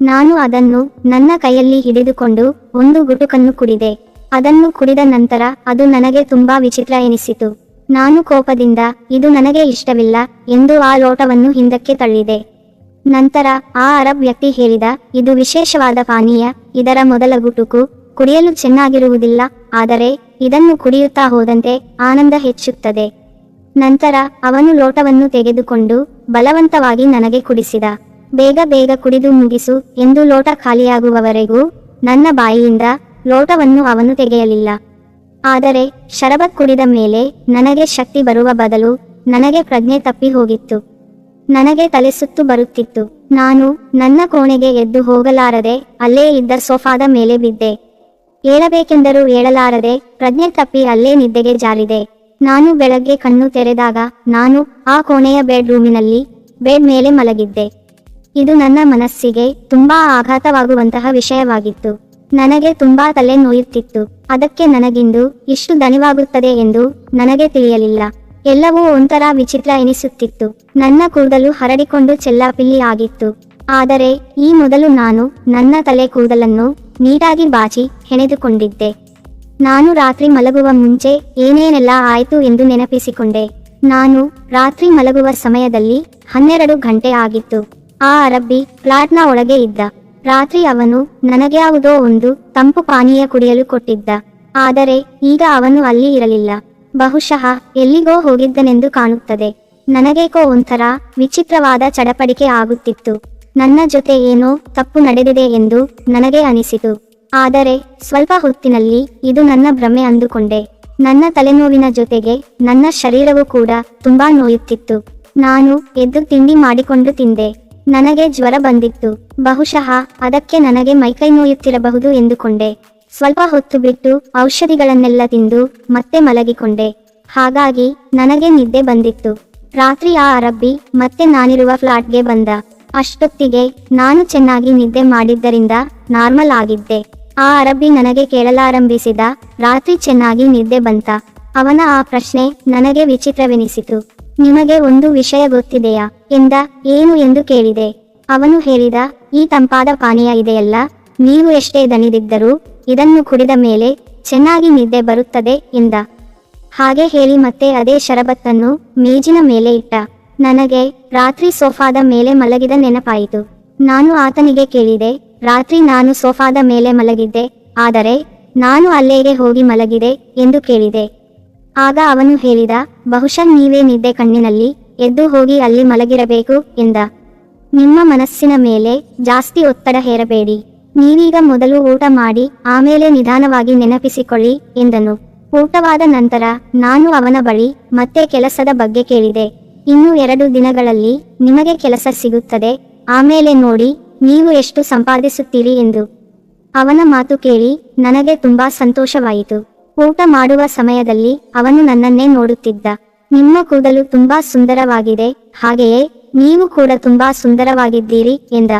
ನಾನು ಅದನ್ನು ನನ್ನ ಕೈಯಲ್ಲಿ ಹಿಡಿದುಕೊಂಡು ಒಂದು ಗುಟುಕನ್ನು ಕುಡಿದೆ. ಅದನ್ನು ಕುಡಿದ ನಂತರ ಅದು ನನಗೆ ತುಂಬಾ ವಿಚಿತ್ರ ಎನಿಸಿತು. ನಾನು ಕೋಪದಿಂದ, ಇದು ನನಗೆ ಇಷ್ಟವಿಲ್ಲ ಎಂದು ಆ ಲೋಟವನ್ನು ಹಿಂದಕ್ಕೆ ತಳ್ಳಿದೆ. ನಂತರ ಆ ಅರಬ್ ವ್ಯಕ್ತಿ ಹೇಳಿದ, ಇದು ವಿಶೇಷವಾದ ಪಾನೀಯ, ಇದರ ಮೊದಲ ಗುಟುಕು, ಕುಡಿಯಲು ಚೆನ್ನಾಗಿರುವುದಿಲ್ಲ, ಆದರೆ ಇದನ್ನು ಕುಡಿಯುತ್ತಾ ಹೋದಂತೆ ಆನಂದ ಹೆಚ್ಚುತ್ತದೆ. ನಂತರ ಅವನು ಲೋಟವನ್ನು ತೆಗೆದುಕೊಂಡು ಬಲವಂತವಾಗಿ ನನಗೆ ಕುಡಿಸಿದ. ಬೇಗ ಬೇಗ ಕುಡಿದು ಮುಗಿಸು ಎಂದು ಲೋಟ ಖಾಲಿಯಾಗುವವರೆಗೂ ನನ್ನ ಬಾಯಿಯಿಂದ ಲೋಟವನ್ನು ಅವನು ತೆಗೆಯಲಿಲ್ಲ. ಆದರೆ ಶರಬತ್ ಕುಡಿದ ಮೇಲೆ ನನಗೆ ಶಕ್ತಿ ಬರುವ ಬದಲು ನನಗೆ ಪ್ರಜ್ಞೆ ತಪ್ಪಿ ಹೋಗಿತ್ತು. ನನಗೆ ತಲೆ ಸುತ್ತು ಬರುತ್ತಿತ್ತು. ನಾನು ನನ್ನ ಕೋಣೆಗೆ ಎದ್ದು ಹೋಗಲಾರದೆ ಅಲ್ಲೇ ಇದ್ದ ಸೋಫಾದ ಮೇಲೆ ಬಿದ್ದೆ. ಏಳಬೇಕೆಂದರೂ ಏಳಲಾರದೆ ಪ್ರಜ್ಞೆ ತಪ್ಪಿ ಅಲ್ಲೇ ನಿದ್ದೆಗೆ ಜಾರಿದೆ. ನಾನು ಬೆಳಗ್ಗೆ ಕಣ್ಣು ತೆರೆದಾಗ ನಾನು ಆ ಕೋಣೆಯ ಬೆಡ್ ರೂಮಿನಲ್ಲಿ ಬೆಡ್ ಮೇಲೆ ಮಲಗಿದ್ದೆ. ಇದು ನನ್ನ ಮನಸ್ಸಿಗೆ ತುಂಬಾ ಆಘಾತವಾಗುವಂತಹ ವಿಷಯವಾಗಿತ್ತು. ನನಗೆ ತುಂಬಾ ತಲೆ ನೋಯುತ್ತಿತ್ತು ಅದಕ್ಕೆ ನನಗಿಂದು ಇಷ್ಟು ದನಿವಾಗುತ್ತದೆ ಎಂದು ನನಗೆ ತಿಳಿಯಲಿಲ್ಲ. ಎಲ್ಲವೂ ಒಂಥರ ವಿಚಿತ್ರ ಎನಿಸುತ್ತಿತ್ತು. ನನ್ನ ಕೂದಲು ಹರಡಿಕೊಂಡು ಚೆಲ್ಲಾಪಿಲ್ಲಿ ಆಗಿತ್ತು. ಆದರೆ ಈ ಮೊದಲು ನಾನು ನನ್ನ ತಲೆ ಕೂದಲನ್ನು ನೀಟಾಗಿ ಬಾಚಿ ಹೆಣೆದುಕೊಂಡಿದ್ದೆ. ನಾನು ರಾತ್ರಿ ಮಲಗುವ ಮುಂಚೆ ಏನೇನೆಲ್ಲ ಆಯಿತು ಎಂದು ನೆನಪಿಸಿಕೊಂಡೆ. ನಾನು ರಾತ್ರಿ ಮಲಗುವ ಸಮಯದಲ್ಲಿ ಹನ್ನೆರಡು ಗಂಟೆ ಆಗಿತ್ತು. ಆ ಅರಬ್ಬಿ ಫ್ಲಾಟ್ನ ಒಳಗೆ ಇದ್ದ. ರಾತ್ರಿ ಅವನು ನನಗ್ಯಾವುದೋ ಒಂದು ತಂಪು ಪಾನೀಯ ಕುಡಿಯಲು ಕೊಟ್ಟಿದ್ದ. ಆದರೆ ಈಗ ಅವನು ಅಲ್ಲಿ ಇರಲಿಲ್ಲ. ಬಹುಶಃ ಎಲ್ಲಿಗೋ ಹೋಗಿದ್ದನೆಂದು ಕಾಣುತ್ತದೆ. ನನಗೇಕೋ ಒಂಥರ ವಿಚಿತ್ರವಾದ ಚಡಪಡಿಕೆ ಆಗುತ್ತಿತ್ತು. ನನ್ನ ಜೊತೆ ಏನೋ ತಪ್ಪು ನಡೆದಿದೆ ಎಂದು ನನಗೆ ಅನಿಸಿತು. ಆದರೆ ಸ್ವಲ್ಪ ಹೊತ್ತಿನಲ್ಲಿ ಇದು ನನ್ನ ಭ್ರಮೆ ಅಂದುಕೊಂಡೆ. ನನ್ನ ತಲೆನೋವಿನ ಜೊತೆಗೆ ನನ್ನ ಶರೀರವೂ ಕೂಡ ತುಂಬಾ ನೋಯುತ್ತಿತ್ತು. ನಾನು ಎದ್ದು ತಿಂಡಿ ಮಾಡಿಕೊಂಡು ತಿಂದೆ. ನನಗೆ ಜ್ವರ ಬಂದಿತ್ತು. ಬಹುಶಃ ಅದಕ್ಕೆ ನನಗೆ ಮೈಕೈ ನೋಯುತ್ತಿರಬಹುದು ಎಂದುಕೊಂಡೆ. ಸ್ವಲ್ಪ ಹೊತ್ತು ಬಿಟ್ಟು ಔಷಧಿಗಳನ್ನೆಲ್ಲ ತಿಂದು ಮತ್ತೆ ಮಲಗಿಕೊಂಡೆ. ಹಾಗಾಗಿ ನನಗೆ ನಿದ್ದೆ ಬಂದಿತ್ತು. ರಾತ್ರಿ ಆ ಅರಬ್ಬಿ ಮತ್ತೆ ನಾನಿರುವ ಫ್ಲಾಟ್ಗೆ ಬಂದ. ಅಷ್ಟೊತ್ತಿಗೆ ನಾನು ಚೆನ್ನಾಗಿ ನಿದ್ದೆ ಮಾಡಿದ್ದರಿಂದ ನಾರ್ಮಲ್ ಆಗಿದ್ದೆ. ಆ ಅರಬ್ಬಿ ನನಗೆ ಕೇಳಲಾರಂಭಿಸಿದ, ರಾತ್ರಿ ಚೆನ್ನಾಗಿ ನಿದ್ದೆ ಬಂತ. ಅವನ ಆ ಪ್ರಶ್ನೆ ನನಗೆ ವಿಚಿತ್ರವೆನಿಸಿತು. ನಿಮಗೆ ಒಂದು ವಿಷಯ ಗೊತ್ತಿದೆಯಾ? ಎಂದ, ಏನು ಎಂದು ಕೇಳಿದೆ. ಅವನು ಹೇಳಿದ, ಈ ತಂಪಾದ ಪಾನೀಯ ಇದೆಯಲ್ಲ? ನೀವು ಎಷ್ಟೇ ದಣಿದಿದ್ದರೂ, ಇದನ್ನು ಕುಡಿದ ಮೇಲೆ ಚೆನ್ನಾಗಿ ನಿದ್ದೆ ಬರುತ್ತದೆ, ಎಂದ. ಹಾಗೆ ಹೇಳಿ ಮತ್ತೆ ಅದೇ ಶರಬತ್ತನ್ನು ಮೇಜಿನ ಮೇಲೆ ಇಟ್ಟ. ನನಗೆ ರಾತ್ರಿ ಸೋಫಾದ ಮೇಲೆ ಮಲಗಿದ ನೆನಪಾಯಿತು. ನಾನು ಆತನಿಗೆ ಕೇಳಿದೆ, ರಾತ್ರಿ ನಾನು ಸೋಫಾದ ಮೇಲೆ ಮಲಗಿದ್ದೆ, ಆದರೆ ನಾನು ಅಲ್ಲೇಗೆ ಹೋಗಿ ಮಲಗಿದೆ, ಎಂದು ಕೇಳಿದೆ. ಆಗ ಅವನು ಹೇಳಿದ, ಬಹುಶಃ ನೀವೇ ನಿದ್ದೆ ಕಣ್ಣಿನಲ್ಲಿ ಎದ್ದು ಹೋಗಿ ಅಲ್ಲಿ ಮಲಗಿರಬೇಕು ಎಂದ. ನಿಮ್ಮ ಮನಸ್ಸಿನ ಮೇಲೆ ಜಾಸ್ತಿ ಒತ್ತಡ ಹೇರಬೇಡಿ. ನೀವೀಗ ಮೊದಲು ಊಟ ಮಾಡಿ, ಆಮೇಲೆ ನಿಧಾನವಾಗಿ ನೆನಪಿಸಿಕೊಳ್ಳಿ ಎಂದನು. ಊಟವಾದ ನಂತರ ನಾನು ಅವನ ಬಳಿ ಮತ್ತೆ ಕೆಲಸದ ಬಗ್ಗೆ ಕೇಳಿದೆ. ಇನ್ನು ಎರಡು ದಿನಗಳಲ್ಲಿ ನಿಮಗೆ ಕೆಲಸ ಸಿಗುತ್ತದೆ. ಆಮೇಲೆ ನೋಡಿ, ನೀವು ಎಷ್ಟು ಸಂಪಾದಿಸುತ್ತೀರಿ ಎಂದು. ಅವನ ಮಾತು ಕೇಳಿ ನನಗೆ ತುಂಬಾ ಸಂತೋಷವಾಯಿತು. ಊಟ ಮಾಡುವ ಸಮಯದಲ್ಲಿ ಅವನು ನನ್ನನ್ನೇ ನೋಡುತ್ತಿದ್ದ. ನಿಮ್ಮ ಕೂದಲು ತುಂಬಾ ಸುಂದರವಾಗಿದೆ, ಹಾಗೆಯೇ ನೀವು ಕೂಡ ತುಂಬಾ ಸುಂದರವಾಗಿದ್ದೀರಿ ಎಂದ.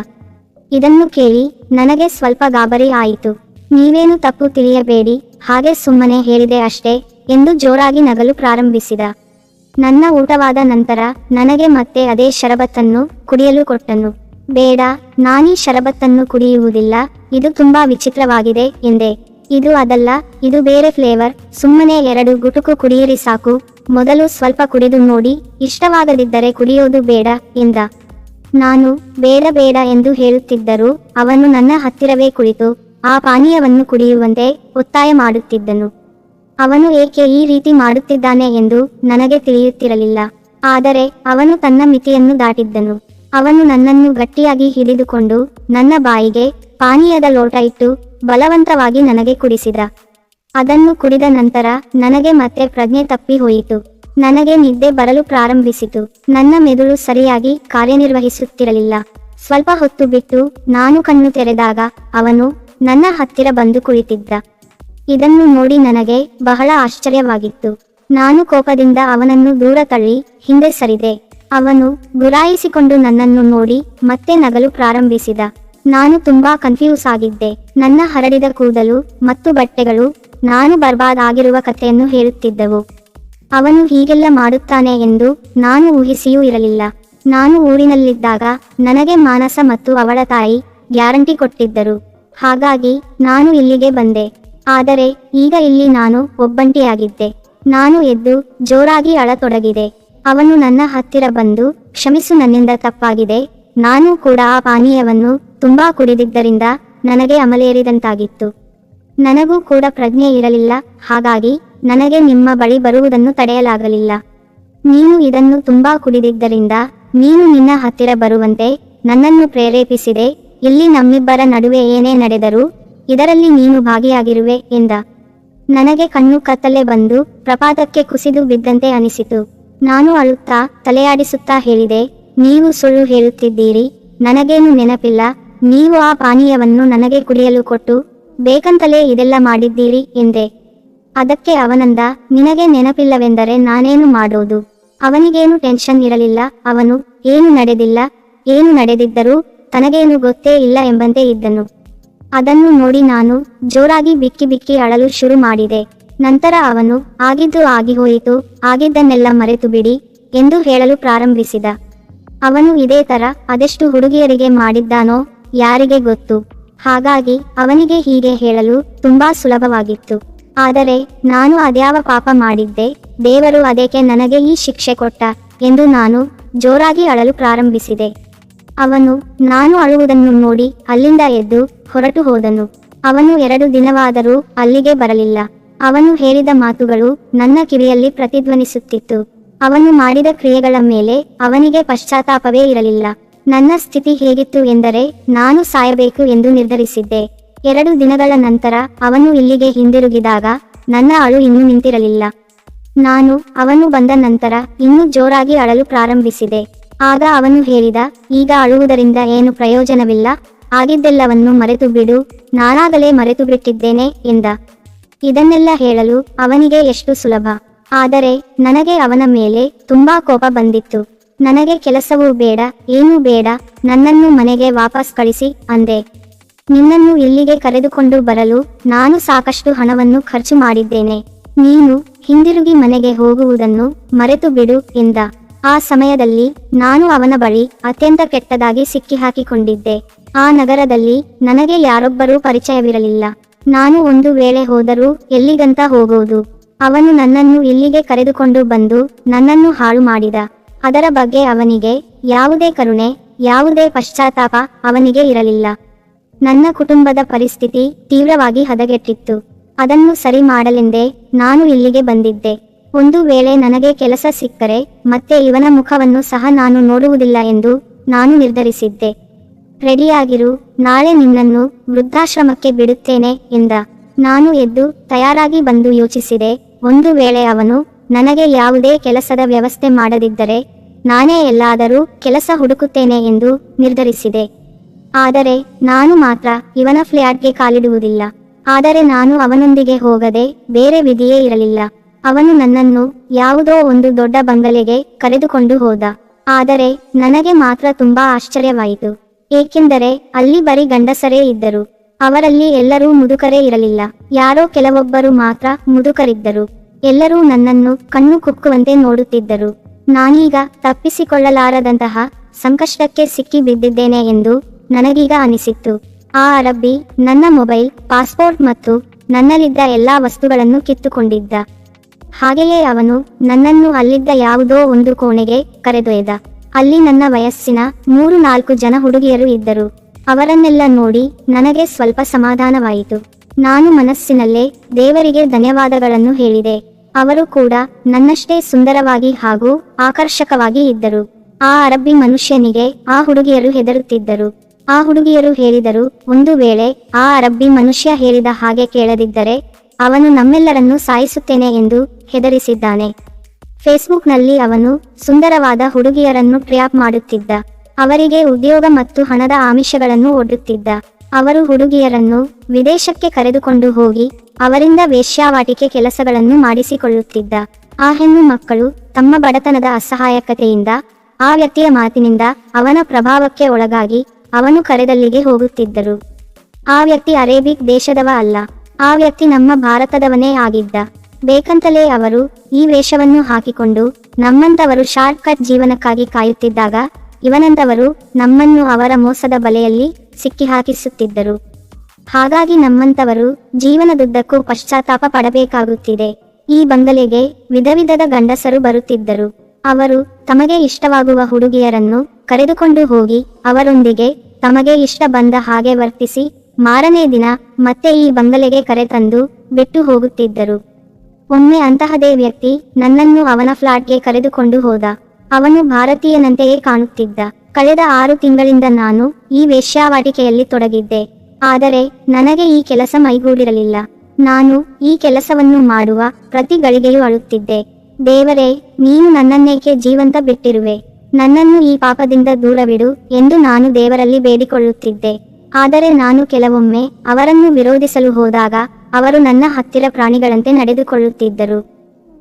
ಇದನ್ನು ಕೇಳಿ ನನಗೆ ಸ್ವಲ್ಪ ಗಾಬರಿ ಆಯಿತು. ನೀವೇನು ತಪ್ಪು ತಿಳಿಯಬೇಡಿ, ಹಾಗೆ ಸುಮ್ಮನೆ ಹೇಳಿದೆ ಅಷ್ಟೇ ಎಂದು ಜೋರಾಗಿ ನಗಲು ಪ್ರಾರಂಭಿಸಿದ. ನನ್ನ ಊಟವಾದ ನಂತರ ನನಗೆ ಮತ್ತೆ ಅದೇ ಶರಬತ್ತನ್ನು ಕುಡಿಯಲು ಕೊಟ್ಟನು. ಬೇಡ, ನಾನೀ ಶರಬತ್ತನ್ನು ಕುಡಿಯುವುದಿಲ್ಲ, ಇದು ತುಂಬಾ ವಿಚಿತ್ರವಾಗಿದೆ ಎಂದೆ. ಇದು ಅದಲ್ಲ, ಇದು ಬೇರೆ ಫ್ಲೇವರ್. ಸುಮ್ಮನೆ ಎರಡು ಗುಟುಕು ಕುಡಿಯಿರಿ ಸಾಕು. ಮೊದಲು ಸ್ವಲ್ಪ ಕುಡಿದು ನೋಡಿ, ಇಷ್ಟವಾಗದಿದ್ದರೆ ಕುಡಿಯೋದು ಬೇಡ, ಎಂದ. ನಾನು, ಬೇಡ ಬೇಡ ಎಂದು ಹೇಳುತ್ತಿದ್ದರೂ, ಅವನು ನನ್ನ ಹತ್ತಿರವೇ ಕುಳಿತು, ಆ ಪಾನೀಯವನ್ನು ಕುಡಿಯುವಂತೆ ಒತ್ತಾಯ ಮಾಡುತ್ತಿದ್ದನು. ಅವನು ಏಕೆ ಈ ರೀತಿ ಮಾಡುತ್ತಿದ್ದಾನೆ ಎಂದು ನನಗೆ ತಿಳಿಯುತ್ತಿರಲಿಲ್ಲ. ಆದರೆ, ಅವನು ತನ್ನ ಮಿತಿಯನ್ನು ದಾಟಿದ್ದನು. ಅವನು ನನ್ನನ್ನು ಗಟ್ಟಿಯಾಗಿ ಹಿಡಿದುಕೊಂಡು, ನನ್ನ ಬಾಯಿಗೆ ಪಾನೀಯದ ಲೋಟ ಇಟ್ಟು ಬಲವಂತವಾಗಿ ನನಗೆ ಕುಡಿಸಿದ. ಅದನ್ನು ಕುಡಿದ ನಂತರ ನನಗೆ ಮತ್ತೆ ಪ್ರಜ್ಞೆ ತಪ್ಪಿ ಹೋಯಿತು. ನನಗೆ ನಿದ್ದೆ ಬರಲು ಪ್ರಾರಂಭಿಸಿತು. ನನ್ನ ಮೆದುಳು ಸರಿಯಾಗಿ ಕಾರ್ಯನಿರ್ವಹಿಸುತ್ತಿರಲಿಲ್ಲ. ಸ್ವಲ್ಪ ಹೊತ್ತು ಬಿಟ್ಟು ನಾನು ಕಣ್ಣು ತೆರೆದಾಗ ಅವನು ನನ್ನ ಹತ್ತಿರ ಬಂದು ಕುಳಿತಿದ್ದ. ಇದನ್ನು ನೋಡಿ ನನಗೆ ಬಹಳ ಆಶ್ಚರ್ಯವಾಗಿತ್ತು. ನಾನು ಕೋಪದಿಂದ ಅವನನ್ನು ದೂರ ತಳ್ಳಿ ಹಿಂದೆ ಸರಿದೆ. ಅವನು ಗುರಾಯಿಸಿಕೊಂಡು ನನ್ನನ್ನು ನೋಡಿ ಮತ್ತೆ ನಗಲು ಪ್ರಾರಂಭಿಸಿದ. ನಾನು ತುಂಬಾ ಕನ್ಫ್ಯೂಸ್ ಆಗಿದ್ದೆ. ನನ್ನ ಹರಡಿದ ಕೂದಲು ಮತ್ತು ಬಟ್ಟೆಗಳು ನಾನು ಬರ್ಬಾದ್ ಆಗಿರುವ ಕಥೆಯನ್ನು ಹೇಳುತ್ತಿದ್ದವು. ಅವನು ಹೀಗೆಲ್ಲ ಮಾಡುತ್ತಾನೆ ಎಂದು ನಾನು ಊಹಿಸಿಯೂ ಇರಲಿಲ್ಲ. ನಾನು ಊರಿನಲ್ಲಿದ್ದಾಗ ನನಗೆ ಮಾನಸ ಮತ್ತು ಅವಳ ತಾಯಿ ಗ್ಯಾರಂಟಿ ಕೊಟ್ಟಿದ್ದರು. ಹಾಗಾಗಿ ನಾನು ಇಲ್ಲಿಗೆ ಬಂದೆ. ಆದರೆ ಈಗ ಇಲ್ಲಿ ನಾನು ಒಬ್ಬಂಟಿಯಾಗಿದ್ದೆ. ನಾನು ಎದ್ದು ಜೋರಾಗಿ ಅಳತೊಡಗಿದೆ. ಅವನು ನನ್ನ ಹತ್ತಿರ ಬಂದು ಕ್ಷಮಿಸು ನನ್ನಿಂದ ತಪ್ಪಾಗಿದೆ. ನಾನು ಕೂಡ ಆ ಪಾನೀಯವನ್ನು ತುಂಬಾ ಕುಡಿದಿದ್ದರಿಂದ ನನಗೆ ಅಮಲೇರಿದಂತಾಗಿತ್ತು. ನನಗೂ ಕೂಡ ಪ್ರಜ್ಞೆ ಇರಲಿಲ್ಲ, ಹಾಗಾಗಿ ನನಗೆ ನಿಮ್ಮ ಬಳಿ ಬರುವುದನ್ನು ತಡೆಯಲಾಗಲಿಲ್ಲ. ನೀನು ಇದನ್ನು ತುಂಬಾ ಕುಡಿದಿದ್ದರಿಂದ ನೀನು ನಿನ್ನ ಹತ್ತಿರ ಬರುವಂತೆ ನನ್ನನ್ನು ಪ್ರೇರೇಪಿಸಿದೆ, ಇಲ್ಲಿ ನಮ್ಮಿಬ್ಬರ ನಡುವೆ ಏನೇ ನಡೆದರೂ ಇದರಲ್ಲಿ ನೀನು ಭಾಗಿಯಾಗಿರುವೆ ಎಂದ. ನನಗೆ ಕಣ್ಣು ಕತ್ತಲೆ ಬಂದು ಪ್ರಪಾತಕ್ಕೆ ಕುಸಿದು ಬಿದ್ದಂತೆ ಅನಿಸಿತು. ನಾನು ಅಳುತ್ತಾ ತಲೆಯಾಡಿಸುತ್ತಾ ಹೇಳಿದೆ ನೀವು ಸುಳ್ಳು ಹೇಳುತ್ತಿದ್ದೀರಿ, ನನಗೇನು ನೆನಪಿಲ್ಲ, ನೀವು ಆ ಪಾನೀಯವನ್ನು ನನಗೆ ಕುಡಿಯಲು ಕೊಟ್ಟು, ಬೇಕಂತಲೇ ಇದೆಲ್ಲ ಮಾಡಿದ್ದೀರಿ ಎಂದೆ. ಅದಕ್ಕೆ ಅವನಂದ, ನಿನಗೆ ನೆನಪಿಲ್ಲವೆಂದರೆ ನಾನೇನು ಮಾಡೋದು? ಅವನಿಗೇನು ಟೆನ್ಷನ್ ಇರಲಿಲ್ಲ, ಅವನು ಏನು ನಡೆದಿಲ್ಲ, ಏನು ನಡೆದಿದ್ದರೂ ತನಗೇನು ಗೊತ್ತೇ ಇಲ್ಲ ಎಂಬಂತೆ ಇದ್ದನು. ಅದನ್ನು ನೋಡಿ ನಾನು ಜೋರಾಗಿ ಬಿಕ್ಕಿ ಬಿಕ್ಕಿ ಅಳಲು ಶುರು ಮಾಡಿದೆ. ನಂತರ ಅವನು, ಆಗಿದ್ದು ಆಗಿ ಹೋಯಿತು, ಆಗಿದ್ದನ್ನೆಲ್ಲ ಮರೆತು ಬಿಡಿ ಎಂದು ಹೇಳಲು ಪ್ರಾರಂಭಿಸಿದ. ಅವನು ಇದೇ ತರ ಅದೆಷ್ಟು ಹುಡುಗಿಯರಿಗೆ ಮಾಡಿದ್ದಾನೋ ಯಾರಿಗೆ ಗೊತ್ತು. ಹಾಗಾಗಿ ಅವನಿಗೆ ಹೀಗೆ ಹೇಳಲು ತುಂಬಾ ಸುಲಭವಾಗಿತ್ತು. ಆದರೆ ನಾನು ಅದ್ಯಾವ ಪಾಪ ಮಾಡಿದ್ದೆ, ದೇವರು ಅದಕ್ಕೆ ನನಗೆ ಈ ಶಿಕ್ಷೆ ಕೊಟ್ಟ ಎಂದು ನಾನು ಜೋರಾಗಿ ಅಳಲು ಪ್ರಾರಂಭಿಸಿದೆ. ಅವನು, ನಾನು ಅಳುವುದನ್ನು ನೋಡಿ ಅಲ್ಲಿಂದ ಎದ್ದು ಹೊರಟು ಹೋದನು. ಅವನು ಎರಡು ದಿನವಾದರೂ ಅಲ್ಲಿಗೆ ಬರಲಿಲ್ಲ. ಅವನು ಹೇಳಿದ ಮಾತುಗಳು ನನ್ನ ಕಿವಿಯಲ್ಲಿ ಪ್ರತಿಧ್ವನಿಸುತ್ತಿತ್ತು. ಅವನು ಮಾಡಿದ ಕ್ರಿಯೆಗಳ ಮೇಲೆ ಅವನಿಗೆ ಪಶ್ಚಾತ್ತಾಪವೇ ಇರಲಿಲ್ಲ. ನನ್ನ ಸ್ಥಿತಿ ಹೇಗಿತ್ತು ಎಂದರೆ, ನಾನು ಸಾಯಬೇಕು ಎಂದು ನಿರ್ಧರಿಸಿದ್ದೆ. ಎರಡು ದಿನಗಳ ನಂತರ ಅವನು ಇಲ್ಲಿಗೆ ಹಿಂದಿರುಗಿದಾಗ ನನ್ನ ಅಳು ಇನ್ನೂ ನಿಂತಿರಲಿಲ್ಲ. ನಾನು ಅವನು ಬಂದ ನಂತರ ಇನ್ನೂ ಜೋರಾಗಿ ಅಳಲು ಪ್ರಾರಂಭಿಸಿದೆ. ಆಗ ಅವನು ಹೇಳಿದ, ಈಗ ಅಳುವುದರಿಂದ ಏನು ಪ್ರಯೋಜನವಿಲ್ಲ? ಆಗಿದ್ದೆಲ್ಲವನ್ನು ಮರೆತು ಬಿಡು ನಾನಾಗಲೇ ಮರೆತು ಬಿಟ್ಟಿದ್ದೇನೆ ಎಂದ. ಇದನ್ನೆಲ್ಲ ಹೇಳಲು ಅವನಿಗೆ ಎಷ್ಟು ಸುಲಭ? ಆದರೆ ನನಗೆ ಅವನ ಮೇಲೆ ತುಂಬಾ ಕೋಪ ಬಂದಿತ್ತು. ನನಗೆ ಕೆಲಸವೂ ಬೇಡ, ಏನೂ ಬೇಡ, ನನ್ನನ್ನು ಮನೆಗೆ ವಾಪಸ್ ಕಳಿಸಿ ಅಂದೆ. ನಿನ್ನನ್ನು ಇಲ್ಲಿಗೆ ಕರೆದುಕೊಂಡು ಬರಲು ನಾನು ಸಾಕಷ್ಟು ಹಣವನ್ನು ಖರ್ಚು ಮಾಡಿದ್ದೇನೆ. ನೀನು ಹಿಂದಿರುಗಿ ಮನೆಗೆ ಹೋಗುವುದನ್ನು ಮರೆತು ಬಿಡು ಎಂದ. ಆ ಸಮಯದಲ್ಲಿ ನಾನು ಅವನ ಬಳಿ ಅತ್ಯಂತ ಕೆಟ್ಟದಾಗಿ ಸಿಕ್ಕಿಹಾಕಿಕೊಂಡಿದ್ದೆ. ಆ ನಗರದಲ್ಲಿ ನನಗೆ ಯಾರೊಬ್ಬರೂ ಪರಿಚಯವಿರಲಿಲ್ಲ. ನಾನು ಒಂದು ವೇಳೆ ಹೋದರೂ ಎಲ್ಲಿಗಂತ ಹೋಗುವುದು ಅವನು ನನ್ನನ್ನು ಇಲ್ಲಿಗೆ ಕರೆದುಕೊಂಡು ಬಂದು ನನ್ನನ್ನು ಹಾಳು ಮಾಡಿದ. ಅದರ ಬಗ್ಗೆ ಅವನಿಗೆ ಯಾವುದೇ ಕರುಣೆ, ಯಾವುದೇ ಪಶ್ಚಾತ್ತಾಪ ಅವನಿಗೆ ಇರಲಿಲ್ಲ. ನನ್ನ ಕುಟುಂಬದ ಪರಿಸ್ಥಿತಿ ತೀವ್ರವಾಗಿ ಹದಗೆಟ್ಟಿತ್ತು. ಅದನ್ನು ಸರಿ ಮಾಡಲೆಂದೇ ನಾನು ಇಲ್ಲಿಗೆ ಬಂದಿದ್ದೆ. ಒಂದು ವೇಳೆ ನನಗೆ ಕೆಲಸ ಸಿಕ್ಕರೆ ಮತ್ತೆ ಇವನ ಮುಖವನ್ನು ಸಹ ನಾನು ನೋಡುವುದಿಲ್ಲ ಎಂದು ನಾನು ನಿರ್ಧರಿಸಿದ್ದೆ. ರೆಡಿಯಾಗಿರು, ನಾಳೆ ನಿನ್ನನ್ನು ವೃದ್ಧಾಶ್ರಮಕ್ಕೆ ಬಿಡುತ್ತೇನೆ ಎಂದ. ನಾನು ಎದ್ದು ತಯಾರಾಗಿ ಬಂದು ಯೋಚಿಸಿದೆ ಒಂದು ವೇಳೆ ಅವನು, ನನಗೆ ಯಾವುದೇ ಕೆಲಸದ ವ್ಯವಸ್ಥೆ ಮಾಡದಿದ್ದರೆ ನಾನೇ ಎಲ್ಲಾದರೂ ಕೆಲಸ ಹುಡುಕುತ್ತೇನೆ ಎಂದು ನಿರ್ಧರಿಸಿದೆ. ಆದರೆ ನಾನು ಮಾತ್ರ ಇವನ ಫ್ಲ್ಯಾಟ್ಗೆ ಕಾಲಿಡುವುದಿಲ್ಲ. ಆದರೆ ನಾನು ಅವನೊಂದಿಗೆ ಹೋಗದೆ ಬೇರೆ ವಿಧಿಯೇ ಇರಲಿಲ್ಲ. ಅವನು ನನ್ನನ್ನು ಯಾವುದೋ ಒಂದು ದೊಡ್ಡ ಬಂಗಲೆಗೆ ಕರೆದುಕೊಂಡು ಹೋದ. ಆದರೆ ನನಗೆ ಮಾತ್ರ ತುಂಬಾ ಆಶ್ಚರ್ಯವಾಯಿತು. ಏಕೆಂದರೆ ಅಲ್ಲಿ ಬರೀ ಗಂಡಸರೇ ಇದ್ದರು. ಅವರಲ್ಲಿ ಎಲ್ಲರೂ ಮುದುಕರೇ ಇರಲಿಲ್ಲ. ಯಾರೋ ಕೆಲವೊಬ್ಬರು ಮಾತ್ರ ಮುದುಕರಿದ್ದರು. ಎಲ್ಲರೂ ನನ್ನನ್ನು ಕಣ್ಣು ಕುಕ್ಕುವಂತೆ ನೋಡುತ್ತಿದ್ದರು. ನಾನೀಗ ತಪ್ಪಿಸಿಕೊಳ್ಳಲಾರದಂತಹ ಸಂಕಷ್ಟಕ್ಕೆ ಸಿಕ್ಕಿ ಬಿದ್ದಿದ್ದೇನೆ ಎಂದು ನನಗೀಗ ಅನಿಸಿತ್ತು. ಆ ಅರಬ್ಬಿ ನನ್ನ ಮೊಬೈಲ್, ಪಾಸ್ಪೋರ್ಟ್ ಮತ್ತು ನನ್ನಲ್ಲಿದ್ದ ಎಲ್ಲಾ ವಸ್ತುಗಳನ್ನು ಕಿತ್ತುಕೊಂಡಿದ್ದ. ಹಾಗೆಯೇ ಅವನು ನನ್ನನ್ನು ಅಲ್ಲಿದ್ದ ಯಾವುದೋ ಒಂದು ಕೋಣೆಗೆ ಕರೆದೊಯ್ದ. ಅಲ್ಲಿ ನನ್ನ ವಯಸ್ಸಿನ ಮೂರು ನಾಲ್ಕು ಜನ ಹುಡುಗಿಯರು ಇದ್ದರು. ಅವರನ್ನೆಲ್ಲ ನೋಡಿ ನನಗೆ ಸ್ವಲ್ಪ ಸಮಾಧಾನವಾಯಿತು. ನಾನು ಮನಸ್ಸಿನಲ್ಲೇ ದೇವರಿಗೆ ಧನ್ಯವಾದಗಳನ್ನು ಹೇಳಿದೆ. ಅವರು ಕೂಡ ನನ್ನಷ್ಟೇ ಸುಂದರವಾಗಿ ಹಾಗೂ ಆಕರ್ಷಕವಾಗಿ ಇದ್ದರು. ಆ ಅರಬ್ಬಿ ಮನುಷ್ಯನಿಗೆ ಆ ಹುಡುಗಿಯರು ಹೆದರುತ್ತಿದ್ದರು. ಆ ಹುಡುಗಿಯರು ಹೇಳಿದರು, ಒಂದು ವೇಳೆ ಆ ಅರಬ್ಬಿ ಮನುಷ್ಯ ಹೇಳಿದ ಹಾಗೆ ಕೇಳದಿದ್ದರೆ ಅವನು ನಮ್ಮೆಲ್ಲರನ್ನು ಸಾಯಿಸುತ್ತೇನೆ ಎಂದು ಹೆದರಿಸಿದ್ದಾನೆ. ಫೇಸ್ಬುಕ್ನಲ್ಲಿ ಅವನು ಸುಂದರವಾದ ಹುಡುಗಿಯರನ್ನು ಟ್ರ್ಯಾಪ್ ಮಾಡುತ್ತಿದ್ದ. ಅವರಿಗೆ ಉದ್ಯೋಗ ಮತ್ತು ಹಣದ ಆಮಿಷಗಳನ್ನು ಒಡ್ಡುತ್ತಿದ್ದ. ಅವರು ಹುಡುಗಿಯರನ್ನು ವಿದೇಶಕ್ಕೆ ಕರೆದುಕೊಂಡು ಹೋಗಿ ಅವರಿಂದ ವೇಶ್ಯಾವಾಟಿಕೆ ಕೆಲಸಗಳನ್ನು ಮಾಡಿಸಿಕೊಳ್ಳುತ್ತಿದ್ದ. ಆ ಹೆಣ್ಣು ಮಕ್ಕಳು ತಮ್ಮ ಬಡತನದ ಅಸಹಾಯಕತೆಯಿಂದ, ಆ ವ್ಯಕ್ತಿಯ ಮಾತಿನಿಂದ ಅವನ ಪ್ರಭಾವಕ್ಕೆ ಒಳಗಾಗಿ ಅವನು ಕರೆದಲ್ಲಿಗೆ ಹೋಗುತ್ತಿದ್ದರು. ಆ ವ್ಯಕ್ತಿ ಅರೇಬಿಕ್ ದೇಶದವ ಅಲ್ಲ. ಆ ವ್ಯಕ್ತಿ ನಮ್ಮ ಭಾರತದವನೇ ಆಗಿದ್ದ. ಬೇಕಂತಲೇ ಅವರು ಈ ವೇಷವನ್ನು ಹಾಕಿಕೊಂಡು ನಮ್ಮಂತವರು ಶಾರ್ಟ್ ಕಟ್ ಜೀವನಕ್ಕಾಗಿ ಕಾಯುತ್ತಿದ್ದಾಗ ಇವನಂತವರು ನಮ್ಮನ್ನು ಅವರ ಮೋಸದ ಬಲೆಯಲ್ಲಿ ಸಿಕ್ಕಿಹಾಕಿಸುತ್ತಿದ್ದರು. ಹಾಗಾಗಿ ನಮ್ಮಂತವರು ಜೀವನದುದ್ದಕ್ಕೂ ಪಶ್ಚಾತ್ತಾಪ ಪಡಬೇಕಾಗುತ್ತಿದೆ. ಈ ಬಂಗಲೆಗೆ ವಿಧ ವಿಧದ ಗಂಡಸರು ಬರುತ್ತಿದ್ದರು. ಅವರು ತಮಗೆ ಇಷ್ಟವಾಗುವ ಹುಡುಗಿಯರನ್ನು ಕರೆದುಕೊಂಡು ಹೋಗಿ ಅವರೊಂದಿಗೆ ತಮಗೆ ಇಷ್ಟ ಬಂದ ಹಾಗೆ ವರ್ತಿಸಿ ಮಾರನೇ ದಿನ ಮತ್ತೆ ಈ ಬಂಗಲೆಗೆ ಕರೆತಂದು ಬಿಟ್ಟು ಹೋಗುತ್ತಿದ್ದರು. ಒಮ್ಮೆ ಅಂತಹದೇ ವ್ಯಕ್ತಿ ನನ್ನನ್ನು ಅವನ ಫ್ಲಾಟ್ಗೆ ಕರೆದುಕೊಂಡು ಹೋದ. ಅವನು ಭಾರತೀಯನಂತೆಯೇ ಕಾಣುತ್ತಿದ್ದ. ಕಳೆದ ಆರು ತಿಂಗಳಿಂದ ನಾನು ಈ ವೇಶ್ಯಾವಾಟಿಕೆಯಲ್ಲಿ ತೊಡಗಿದ್ದೆ. ಆದರೆ ನನಗೆ ಈ ಕೆಲಸ ಮೈಗೂಡಿರಲಿಲ್ಲ. ನಾನು ಈ ಕೆಲಸವನ್ನು ಮಾಡುವ ಪ್ರತಿ ಗಳಿಗೆಯೂ ಅಳುತ್ತಿದ್ದೆ. ದೇವರೇ, ನೀನು ನನ್ನನ್ನೇಕೆ ಜೀವಂತ ಬಿಟ್ಟಿರುವೆ? ನನ್ನನ್ನು ಈ ಪಾಪದಿಂದ ದೂರವಿಡು ಎಂದು ನಾನು ದೇವರಲ್ಲಿ ಬೇಡಿಕೊಳ್ಳುತ್ತಿದ್ದೆ. ಆದರೆ ನಾನು ಕೆಲವೊಮ್ಮೆ ಅವರನ್ನು ವಿರೋಧಿಸಲು ಹೋದಾಗ ಅವರು ನನ್ನ ಹತ್ತಿರ ಪ್ರಾಣಿಗಳಂತೆ ನಡೆದುಕೊಳ್ಳುತ್ತಿದ್ದರು.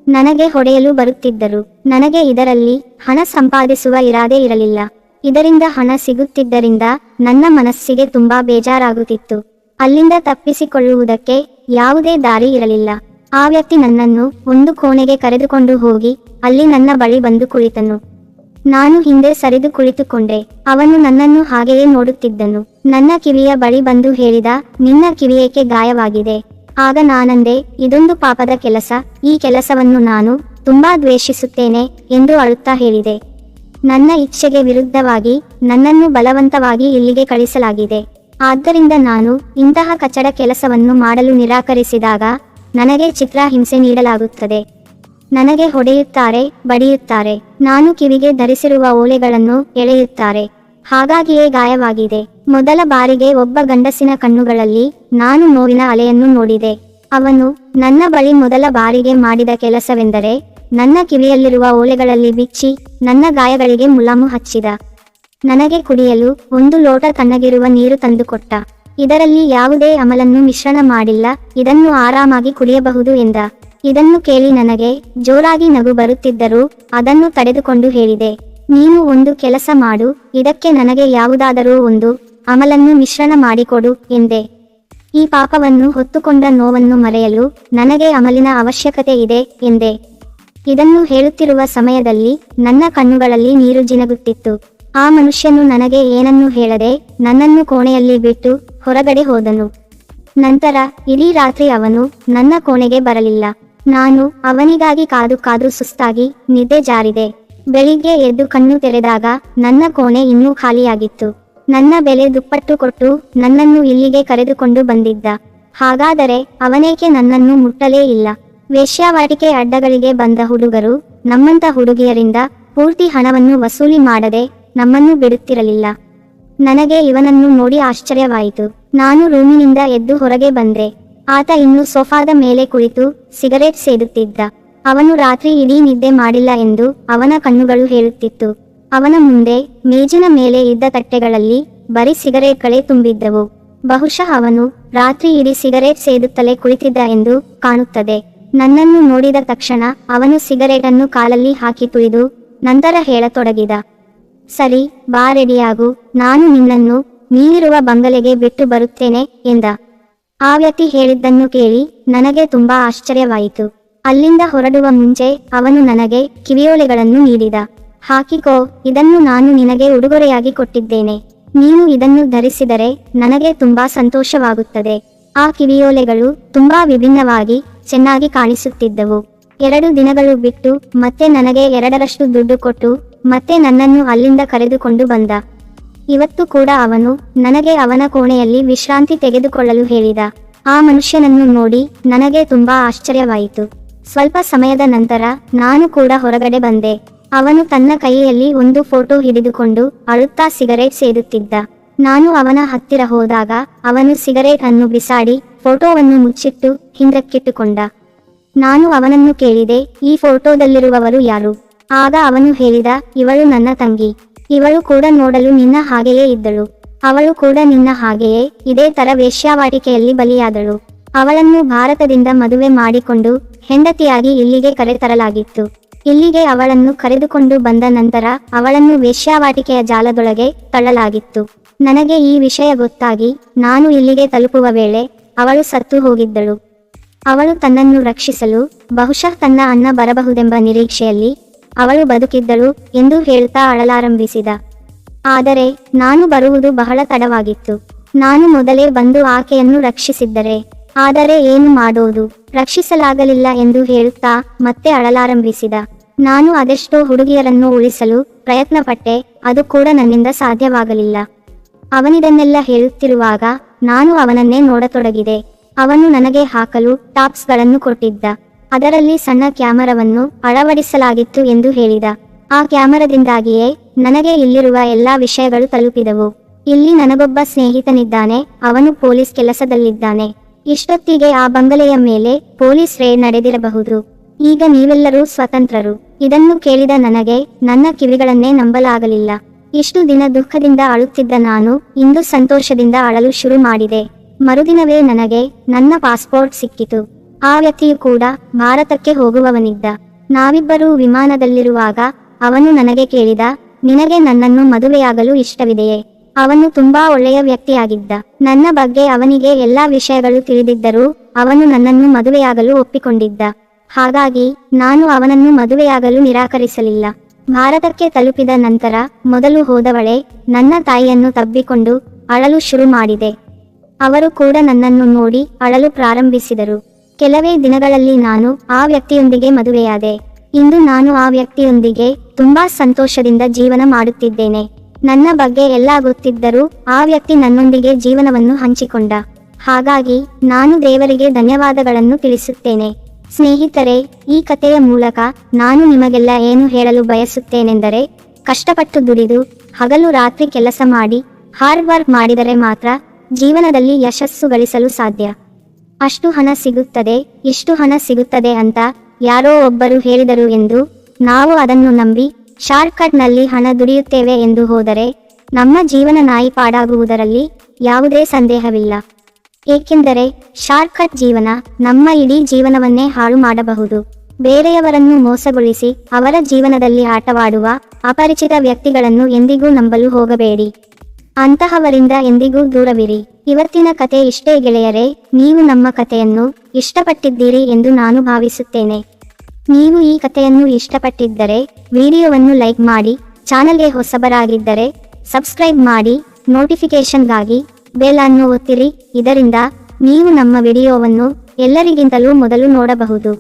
ನನಗೆ ಹೊಡೆಯಲು ಬರುತ್ತಿದ್ದರು. ನನಗೆ ಇದರಲ್ಲಿ ಹಣ ಸಂಪಾದಿಸುವ ಇರಾದೆ ಇರಲಿಲ್ಲ. ಇದರಿಂದ ಹಣ ಸಿಗುತ್ತಿದ್ದರಿಂದ ನನ್ನ ಮನಸ್ಸಿಗೆ ತುಂಬಾ ಬೇಜಾರಾಗುತ್ತಿತ್ತು. ಅಲ್ಲಿಂದ ತಪ್ಪಿಸಿಕೊಳ್ಳುವುದಕ್ಕೆ ಯಾವುದೇ ದಾರಿ ಇರಲಿಲ್ಲ. ಆ ವ್ಯಕ್ತಿ ನನ್ನನ್ನು ಒಂದು ಕೋಣೆಗೆ ಕರೆದುಕೊಂಡು ಹೋಗಿ ಅಲ್ಲಿ ನನ್ನ ಬಳಿ ಬಂದು ಕುಳಿತನು. ನಾನು ಹಿಂದೆ ಸರಿದು ಕುಳಿತುಕೊಂಡೆ. ಅವನು ನನ್ನನ್ನು ಹಾಗೆಯೇ ನೋಡುತ್ತಿದ್ದನು. ನನ್ನ ಕಿವಿಯ ಬಳಿ ಬಂದು ಹೇಳಿದ, ನಿನ್ನ ಕಿವಿಯೇಕೆ ಗಾಯವಾಗಿದೆ? ಆಗ ನಾನಂದೆ, ಇದೊಂದು ಪಾಪದ ಕೆಲಸ, ಈ ಕೆಲಸವನ್ನು ನಾನು ತುಂಬಾ ದ್ವೇಷಿಸುತ್ತೇನೆ ಎಂದು ಅಳುತ್ತಾ ಹೇಳಿದೆ. ನನ್ನ ಇಚ್ಛೆಗೆ ವಿರುದ್ಧವಾಗಿ, ನನ್ನನ್ನು ಬಲವಂತವಾಗಿ ಇಲ್ಲಿಗೆ ಕಳಿಸಲಾಗಿದೆ. ಆದ್ದರಿಂದ ನಾನು ಇಂತಹ ಕಚಡ ಕೆಲಸವನ್ನು ಮಾಡಲು ನಿರಾಕರಿಸಿದಾಗ, ನನಗೆ ಚಿತ್ರಹಿಂಸೆ ನೀಡಲಾಗುತ್ತದೆ. ನನಗೆ ಹೊಡೆಯುತ್ತಾರೆ, ಬಡಿಯುತ್ತಾರೆ. ನಾನು ಕಿವಿಗೆ ಧರಿಸಿರುವ ಓಲೆಗಳನ್ನು ಎಳೆಯುತ್ತಾರೆ. ಹಾಗಾಗಿಯೇ ಗಾಯವಾಗಿದೆ. ಮೊದಲ ಬಾರಿಗೆ ಒಬ್ಬ ಗಂಡಸಿನ ಕಣ್ಣುಗಳಲ್ಲಿ ನಾನು ನೋವಿನ ಅಲೆಯನ್ನು ನೋಡಿದೆ. ಅವನು, ನನ್ನ ಬಳಿ ಮೊದಲ ಬಾರಿಗೆ ಮಾಡಿದ ಕೆಲಸವೆಂದರೆ, ನನ್ನ ಕಿವಿಯಲ್ಲಿರುವ ಓಲೆಗಳಲ್ಲಿ ಬಿಚ್ಚಿ, ನನ್ನ ಗಾಯಗಳಿಗೆ ಮುಲಾಮು ಹಚ್ಚಿದ. ನನಗೆ ಕುಡಿಯಲು ಒಂದು ಲೋಟ ತಣ್ಣಗಿರುವ ನೀರು ತಂದುಕೊಟ್ಟ. ಇದರಲ್ಲಿ ಯಾವುದೇ ಅಮಲನ್ನು ಮಿಶ್ರಣ ಮಾಡಿಲ್ಲ, ಇದನ್ನು ಆರಾಮಾಗಿ ಕುಡಿಯಬಹುದು ಎಂದ. ಇದನ್ನು ಕೇಳಿ ನನಗೆ ಜೋರಾಗಿ ನಗು ಬರುತ್ತಿದ್ದರೂ ಅದನ್ನು ತಡೆದುಕೊಂಡು ಹೇಳಿದೆ. ನೀನು ಒಂದು ಕೆಲಸ ಮಾಡು, ಇದಕ್ಕೆ ನನಗೆ ಯಾವುದಾದರೂ ಒಂದು ಅಮಲನ್ನು ಮಿಶ್ರಣ ಮಾಡಿಕೊಡು, ಎಂದೆ. ಈ ಪಾಪವನ್ನು ಹೊತ್ತುಕೊಂಡ ನೋವನ್ನು ಮರೆಯಲು ನನಗೆ ಅಮಲಿನ ಅವಶ್ಯಕತೆ ಇದೆ, ಎಂದೆ. ಇದನ್ನು ಹೇಳುತ್ತಿರುವ ಸಮಯದಲ್ಲಿ ನನ್ನ ಕಣ್ಣುಗಳಲ್ಲಿ ನೀರು ಜಿನಗುತ್ತಿತ್ತು. ಆ ಮನುಷ್ಯನು ನನಗೆ ಏನನ್ನೂ ಹೇಳದೆ ನನ್ನನ್ನು ಕೋಣೆಯಲ್ಲಿ ಬಿಟ್ಟು ಹೊರಗಡೆ ಹೋದನು. ನಂತರ ಇಡೀ ರಾತ್ರಿ ಅವನು ನನ್ನ ಕೋಣೆಗೆ ಬರಲಿಲ್ಲ. ನಾನು ಅವನಿಗಾಗಿ ಕಾದು ಕಾದು ಸುಸ್ತಾಗಿ ನಿದ್ದೆ ಜಾರಿದೆ. ಬೆಳಿಗ್ಗೆ ಎದ್ದು ಕಣ್ಣು ತೆರೆದಾಗ ನನ್ನ ಕೋಣೆ ಇನ್ನೂ ಖಾಲಿಯಾಗಿತ್ತು. ನನ್ನ ಬೆಲೆ ದುಪ್ಪಟ್ಟು ಕೊಟ್ಟು ನನ್ನನ್ನು ಇಲ್ಲಿಗೆ ಕರೆದುಕೊಂಡು ಬಂದಿದ್ದ. ಹಾಗಾದರೆ ಅವನೇಕೆ ನನ್ನನ್ನು ಮುಟ್ಟಲೇ ಇಲ್ಲ. ವೇಶ್ಯಾವಾಟಿಕೆ ಅಡ್ಡಗಳಿಗೆ ಬಂದ ಹುಡುಗರು ನಮ್ಮಂತ ಹುಡುಗಿಯರಿಂದ ಪೂರ್ತಿ ಹಣವನ್ನು ವಸೂಲಿ ಮಾಡದೆ ನಮ್ಮನ್ನು ಬಿಡುತ್ತಿರಲಿಲ್ಲ. ನನಗೆ ಇವನನ್ನು ನೋಡಿ ಆಶ್ಚರ್ಯವಾಯಿತು. ನಾನು ರೂಮಿನಿಂದ ಎದ್ದು ಹೊರಗೆ ಬಂದೆ. ಆತ ಇನ್ನು ಸೋಫಾದ ಮೇಲೆ ಕುಳಿತು ಸಿಗರೇಟ್ ಸೇದುತ್ತಿದ್ದ. ಅವನು ರಾತ್ರಿ ಇಡೀ ನಿದ್ದೆ ಮಾಡಿಲ್ಲ ಎಂದು ಅವನ ಕಣ್ಣುಗಳು ಹೇಳುತ್ತಿತ್ತು. ಅವನ ಮುಂದೆ ಮೇಜಿನ ಮೇಲೆ ಇದ್ದ ತಟ್ಟೆಗಳಲ್ಲಿ ಬರೀ ಸಿಗರೇಟ್ಗಳೇ ತುಂಬಿದ್ದವು. ಬಹುಶಃ ಅವನು ರಾತ್ರಿ ಇಡೀ ಸಿಗರೇಟ್ ಸೇದುತ್ತಲೇ ಕುಳಿತಿದ್ದ ಎಂದು ಕಾಣುತ್ತದೆ. ನನ್ನನ್ನು ನೋಡಿದ ತಕ್ಷಣ ಅವನು ಸಿಗರೇಟನ್ನು ಕಾಲಲ್ಲಿ ಹಾಕಿ ತುಳಿದು ನಂತರ ಹೇಳತೊಡಗಿದ. ಸರಿ, ಬಾ ರೆಡಿಯಾಗು, ನಾನು ನಿನ್ನನ್ನು ನೀನಿರುವ ಬಂಗಲೆಗೆ ಬಿಟ್ಟು ಬರುತ್ತೇನೆ ಎಂದ. ಆ ವ್ಯಕ್ತಿ ಹೇಳಿದ್ದನ್ನು ಕೇಳಿ ನನಗೆ ತುಂಬಾ ಆಶ್ಚರ್ಯವಾಯಿತು. ಅಲ್ಲಿಂದ ಹೊರಡುವ ಮುಂಚೆ ಅವನು ನನಗೆ ಕಿವಿಯೋಲೆಗಳನ್ನು ನೀಡಿದ. ಹಾಕಿಕೋ, ಇದನ್ನು ನಾನು ನಿನಗೆ ಉಡುಗೊರೆಯಾಗಿ ಕೊಟ್ಟಿದ್ದೇನೆ. ನೀನು ಇದನ್ನು ಧರಿಸಿದರೆ ನನಗೆ ತುಂಬಾ ಸಂತೋಷವಾಗುತ್ತದೆ. ಆ ಕಿವಿಯೋಲೆಗಳು ತುಂಬಾ ವಿಭಿನ್ನವಾಗಿ ಚೆನ್ನಾಗಿ ಕಾಣಿಸುತ್ತಿದ್ದವು. ಎರಡು ದಿನಗಳು ಬಿಟ್ಟು ಮತ್ತೆ ನನಗೆ ಎರಡರಷ್ಟು ದುಡ್ಡು ಕೊಟ್ಟು ಮತ್ತೆ ನನ್ನನ್ನು ಅಲ್ಲಿಂದ ಕರೆದುಕೊಂಡು ಬಂದ. ಇವತ್ತು ಕೂಡ ಅವನು ನನಗೆ ಅವನ ಕೋಣೆಯಲ್ಲಿ ವಿಶ್ರಾಂತಿ ತೆಗೆದುಕೊಳ್ಳಲು ಹೇಳಿದ. ಆ ಮನುಷ್ಯನನ್ನು ನೋಡಿ ನನಗೆ ತುಂಬಾ ಆಶ್ಚರ್ಯವಾಯಿತು. ಸ್ವಲ್ಪ ಸಮಯದ ನಂತರ ನಾನು ಕೂಡ ಹೊರಗಡೆ ಬಂದೆ. ಅವನು ತನ್ನ ಕೈಯಲ್ಲಿ ಒಂದು ಫೋಟೋ ಹಿಡಿದುಕೊಂಡು ಅಳುತ್ತಾ ಸಿಗರೇಟ್ ಸೇದುತ್ತಿದ್ದ. ನಾನು ಅವನ ಹತ್ತಿರ ಹೋದಾಗ ಅವನು ಸಿಗರೇಟ್ ಅನ್ನು ಬಿಸಾಡಿ ಫೋಟೋವನ್ನು ಮುಚ್ಚಿಟ್ಟು ಹಿಂದಕ್ಕಿಟ್ಟುಕೊಂಡ. ನಾನು ಅವನನ್ನು ಕೇಳಿದೆ, ಈ ಫೋಟೋದಲ್ಲಿರುವವರು ಯಾರು? ಆಗ ಅವನು ಹೇಳಿದ, ಇವಳು ನನ್ನ ತಂಗಿ. ಇವಳು ಕೂಡ ನೋಡಲು ನಿನ್ನ ಹಾಗೆಯೇ ಇದ್ದಳು. ಅವಳು ಕೂಡ ನಿನ್ನ ಹಾಗೆಯೇ, ಇದೇ ತರ ವೇಶ್ಯಾವಾಟಿಕೆಯಲ್ಲಿ ಬಲಿಯಾದಳು. ಅವಳನ್ನು ಭಾರತದಿಂದ ಮದುವೆ ಮಾಡಿಕೊಂಡು ಹೆಂಡತಿಯಾಗಿ ಇಲ್ಲಿಗೆ ಕರೆತರಲಾಗಿತ್ತು. ಇಲ್ಲಿಗೆ ಅವಳನ್ನು ಕರೆದುಕೊಂಡು ಬಂದ ನಂತರ ಅವಳನ್ನು ವೇಶ್ಯಾವಾಟಿಕೆಯ ಜಾಲದೊಳಗೆ ತಳ್ಳಲಾಗಿತ್ತು. ನನಗೆ ಈ ವಿಷಯ ಗೊತ್ತಾಗಿ ನಾನು ಇಲ್ಲಿಗೆ ತಲುಪುವ ವೇಳೆ ಅವಳು ಸತ್ತು ಹೋಗಿದ್ದಳು. ಅವಳು ತನ್ನನ್ನು ರಕ್ಷಿಸಲು ಬಹುಶಃ ತನ್ನ ಅಣ್ಣ ಬರಬಹುದೆಂಬ ನಿರೀಕ್ಷೆಯಲ್ಲಿ ಅವಳು ಬದುಕಿದ್ದಳು ಎಂದು ಹೇಳ್ತಾ ಅಳಲಾರಂಭಿಸಿದ. ಆದರೆ ನಾನು ಬರುವುದು ಬಹಳ ತಡವಾಗಿತ್ತು. ನಾನು ಮೊದಲೇ ಬಂದು ಆಕೆಯನ್ನು ರಕ್ಷಿಸಿದ್ದರೆ ಆದರೆ ಏನು ಮಾಡೋದು? ರಕ್ಷಿಸಲಾಗಲಿಲ್ಲ ಎಂದು ಹೇಳುತ್ತಾ ಮತ್ತೆ ಅಳಲಾರಂಭಿಸಿದ. ನಾನು ಅದೆಷ್ಟೋ ಹುಡುಗಿಯರನ್ನು ಉಳಿಸಲು ಪ್ರಯತ್ನಪಟ್ಟೆ, ಅದು ಕೂಡ ನನ್ನಿಂದ ಸಾಧ್ಯವಾಗಲಿಲ್ಲ. ಅವನಿದನ್ನೆಲ್ಲ ಹೇಳುತ್ತಿರುವಾಗ ನಾನು ಅವನನ್ನೇ ನೋಡತೊಡಗಿದೆ. ಅವನು ನನಗೆ ಹಾಕಲು ಟಾಪ್ಸ್ಗಳನ್ನು ಕೊಟ್ಟಿದ್ದ. ಅದರಲ್ಲಿ ಸಣ್ಣ ಕ್ಯಾಮರಾವನ್ನು ಅಳವಡಿಸಲಾಗಿತ್ತು ಎಂದು ಹೇಳಿದ. ಆ ಕ್ಯಾಮರಾದಿಂದಾಗಿಯೇ ನನಗೆ ಇಲ್ಲಿರುವ ಎಲ್ಲಾ ವಿಷಯಗಳು ತಲುಪಿದವು. ಇಲ್ಲಿ ನನಗೊಬ್ಬ ಸ್ನೇಹಿತನಿದ್ದಾನೆ, ಅವನು ಪೊಲೀಸ್ ಕೆಲಸದಲ್ಲಿದ್ದಾನೆ. ಇಷ್ಟೊತ್ತಿಗೆ ಆ ಬಂಗಲೆಯ ಮೇಲೆ ಪೊಲೀಸ್ ರೇಡ್ ನಡೆದಿರಬಹುದು. ಈಗ ನೀವೆಲ್ಲರೂ ಸ್ವತಂತ್ರರು. ಇದನ್ನು ಕೇಳಿದ ನನಗೆ, ನನ್ನ ಕಿವಿಗಳನ್ನೇ ನಂಬಲಾಗಲಿಲ್ಲ. ಇಷ್ಟು ದಿನ ದುಃಖದಿಂದ ಅಳುತ್ತಿದ್ದ ನಾನು, ಇಂದು ಸಂತೋಷದಿಂದ ಅಳಲು ಶುರು ಮಾಡಿದೆ. ಮರುದಿನವೇ ನನಗೆ, ನನ್ನ ಪಾಸ್ಪೋರ್ಟ್ ಸಿಕ್ಕಿತು. ಆ ವ್ಯಕ್ತಿಯು ಕೂಡ, ಭಾರತಕ್ಕೆ ಹೋಗುವವನಿದ್ದ. ನಾವಿಬ್ಬರೂ ವಿಮಾನದಲ್ಲಿರುವಾಗ, ಅವನು ನನಗೆ ಕೇಳಿದ, ನಿನಗೆ ನನ್ನನ್ನು ಮದುವೆಯಾಗಲು ಇಷ್ಟವಿದೆಯೇ? ಅವನು ತುಂಬಾ ಒಳ್ಳೆಯ ವ್ಯಕ್ತಿಯಾಗಿದ್ದ. ನನ್ನ ಬಗ್ಗೆ ಅವನಿಗೆ ಎಲ್ಲಾ ವಿಷಯಗಳು ತಿಳಿದಿದ್ದರೂ, ಅವನು ನನ್ನನ್ನು ಮದುವೆಯಾಗಲು ಒಪ್ಪಿಕೊಂಡಿದ್ದ. ಹಾಗಾಗಿ, ನಾನು ಅವನನ್ನು ಮದುವೆಯಾಗಲು ನಿರಾಕರಿಸಲಿಲ್ಲ. ಭಾರತಕ್ಕೆ ತಲುಪಿದ ನಂತರ, ಮೊದಲು ಹೋದವಳೆ ನನ್ನ ತಾಯಿಯನ್ನು ತಬ್ಬಿಕೊಂಡು ಅಳಲು ಶುರು ಮಾಡಿದೆ. ಅವರು ಕೂಡ ನನ್ನನ್ನು ನೋಡಿ ಅಳಲು ಪ್ರಾರಂಭಿಸಿದರು. ಕೆಲವೇ ದಿನಗಳಲ್ಲಿ ನಾನು ಆ ವ್ಯಕ್ತಿಯೊಂದಿಗೆ ಮದುವೆಯಾದೆ. ಇಂದು ನಾನು ಆ ವ್ಯಕ್ತಿಯೊಂದಿಗೆ ತುಂಬಾ ಸಂತೋಷದಿಂದ ಜೀವನ ಮಾಡುತ್ತಿದ್ದೇನೆ. ನನ್ನ ಬಗ್ಗೆ ಎಲ್ಲ ಗೊತ್ತಿದ್ದರೂ ಆ ವ್ಯಕ್ತಿ ನನ್ನೊಂದಿಗೆ ಜೀವನವನ್ನು ಹಂಚಿಕೊಂಡ. ಹಾಗಾಗಿ ನಾನು ದೇವರಿಗೆ ಧನ್ಯವಾದಗಳನ್ನು ತಿಳಿಸುತ್ತೇನೆ. ಸ್ನೇಹಿತರೆ, ಈ ಕಥೆಯ ಮೂಲಕ ನಾನು ನಿಮಗೆಲ್ಲ ಏನು ಹೇಳಲು ಬಯಸುತ್ತೇನೆಂದರೆ, ಕಷ್ಟಪಟ್ಟು ದುಡಿದು, ಹಗಲು ರಾತ್ರಿ ಕೆಲಸ ಮಾಡಿ ಹಾರ್ಡ್ ವರ್ಕ್ ಮಾಡಿದರೆ ಮಾತ್ರ ಜೀವನದಲ್ಲಿ ಯಶಸ್ಸು ಗಳಿಸಲು ಸಾಧ್ಯ. ಅಷ್ಟು ಹಣ ಸಿಗುತ್ತದೆ ಇಷ್ಟು ಹಣ ಸಿಗುತ್ತದೆ ಅಂತ ಯಾರೋ ಒಬ್ಬರು ಹೇಳಿದರು ಎಂದು ನಾವು ಅದನ್ನು ನಂಬಿ ಶಾರ್ಟ್ಕಟ್ನಲ್ಲಿ ಹಣ ದುಡಿಯುತ್ತೇವೆ ಎಂದು ಹೋದರೆ ನಮ್ಮ ಜೀವನ ನಾಯಿ ಪಾಡಾಗುವುದರಲ್ಲಿ ಯಾವುದೇ ಸಂದೇಹವಿಲ್ಲ. ಏಕೆಂದರೆ ಶಾರ್ಟ್ಕಟ್ ಜೀವನ ನಮ್ಮ ಇಡೀ ಜೀವನವನ್ನೇ ಹಾಳು ಮಾಡಬಹುದು. ಬೇರೆಯವರನ್ನು ಮೋಸಗೊಳಿಸಿ ಅವರ ಜೀವನದಲ್ಲಿ ಆಟವಾಡುವ ಅಪರಿಚಿತ ವ್ಯಕ್ತಿಗಳನ್ನು ಎಂದಿಗೂ ನಂಬಲು ಹೋಗಬೇಡಿ. ಅಂತಹವರಿಂದ ಎಂದಿಗೂ ದೂರವಿರಿ. ಇವತ್ತಿನ ಕತೆ ಇಷ್ಟೇ ಗೆಳೆಯರೇ, ನೀವು ನಮ್ಮ ಕಥೆಯನ್ನು ಇಷ್ಟಪಟ್ಟಿದ್ದೀರಿ ಎಂದು ನಾನು ಭಾವಿಸುತ್ತೇನೆ. ನೀವು ಈ ಕಥೆಯನ್ನು ಇಷ್ಟಪಟ್ಟಿದ್ದರೆ ವಿಡಿಯೋವನ್ನು ಲೈಕ್ ಮಾಡಿ, ಚಾನಲ್ಗೆ ಹೊಸಬರಾಗಿದ್ದರೆ ಸಬ್ಸ್ಕ್ರೈಬ್ ಮಾಡಿ, ನೋಟಿಫಿಕೇಷನ್ಗಾಗಿ ಬೆಲ್ ಅನ್ನು ಒತ್ತಿರಿ. ಇದರಿಂದ ನೀವು ನಮ್ಮ ವಿಡಿಯೋವನ್ನು ಎಲ್ಲರಿಗಿಂತಲೂ ಮೊದಲು ನೋಡಬಹುದು.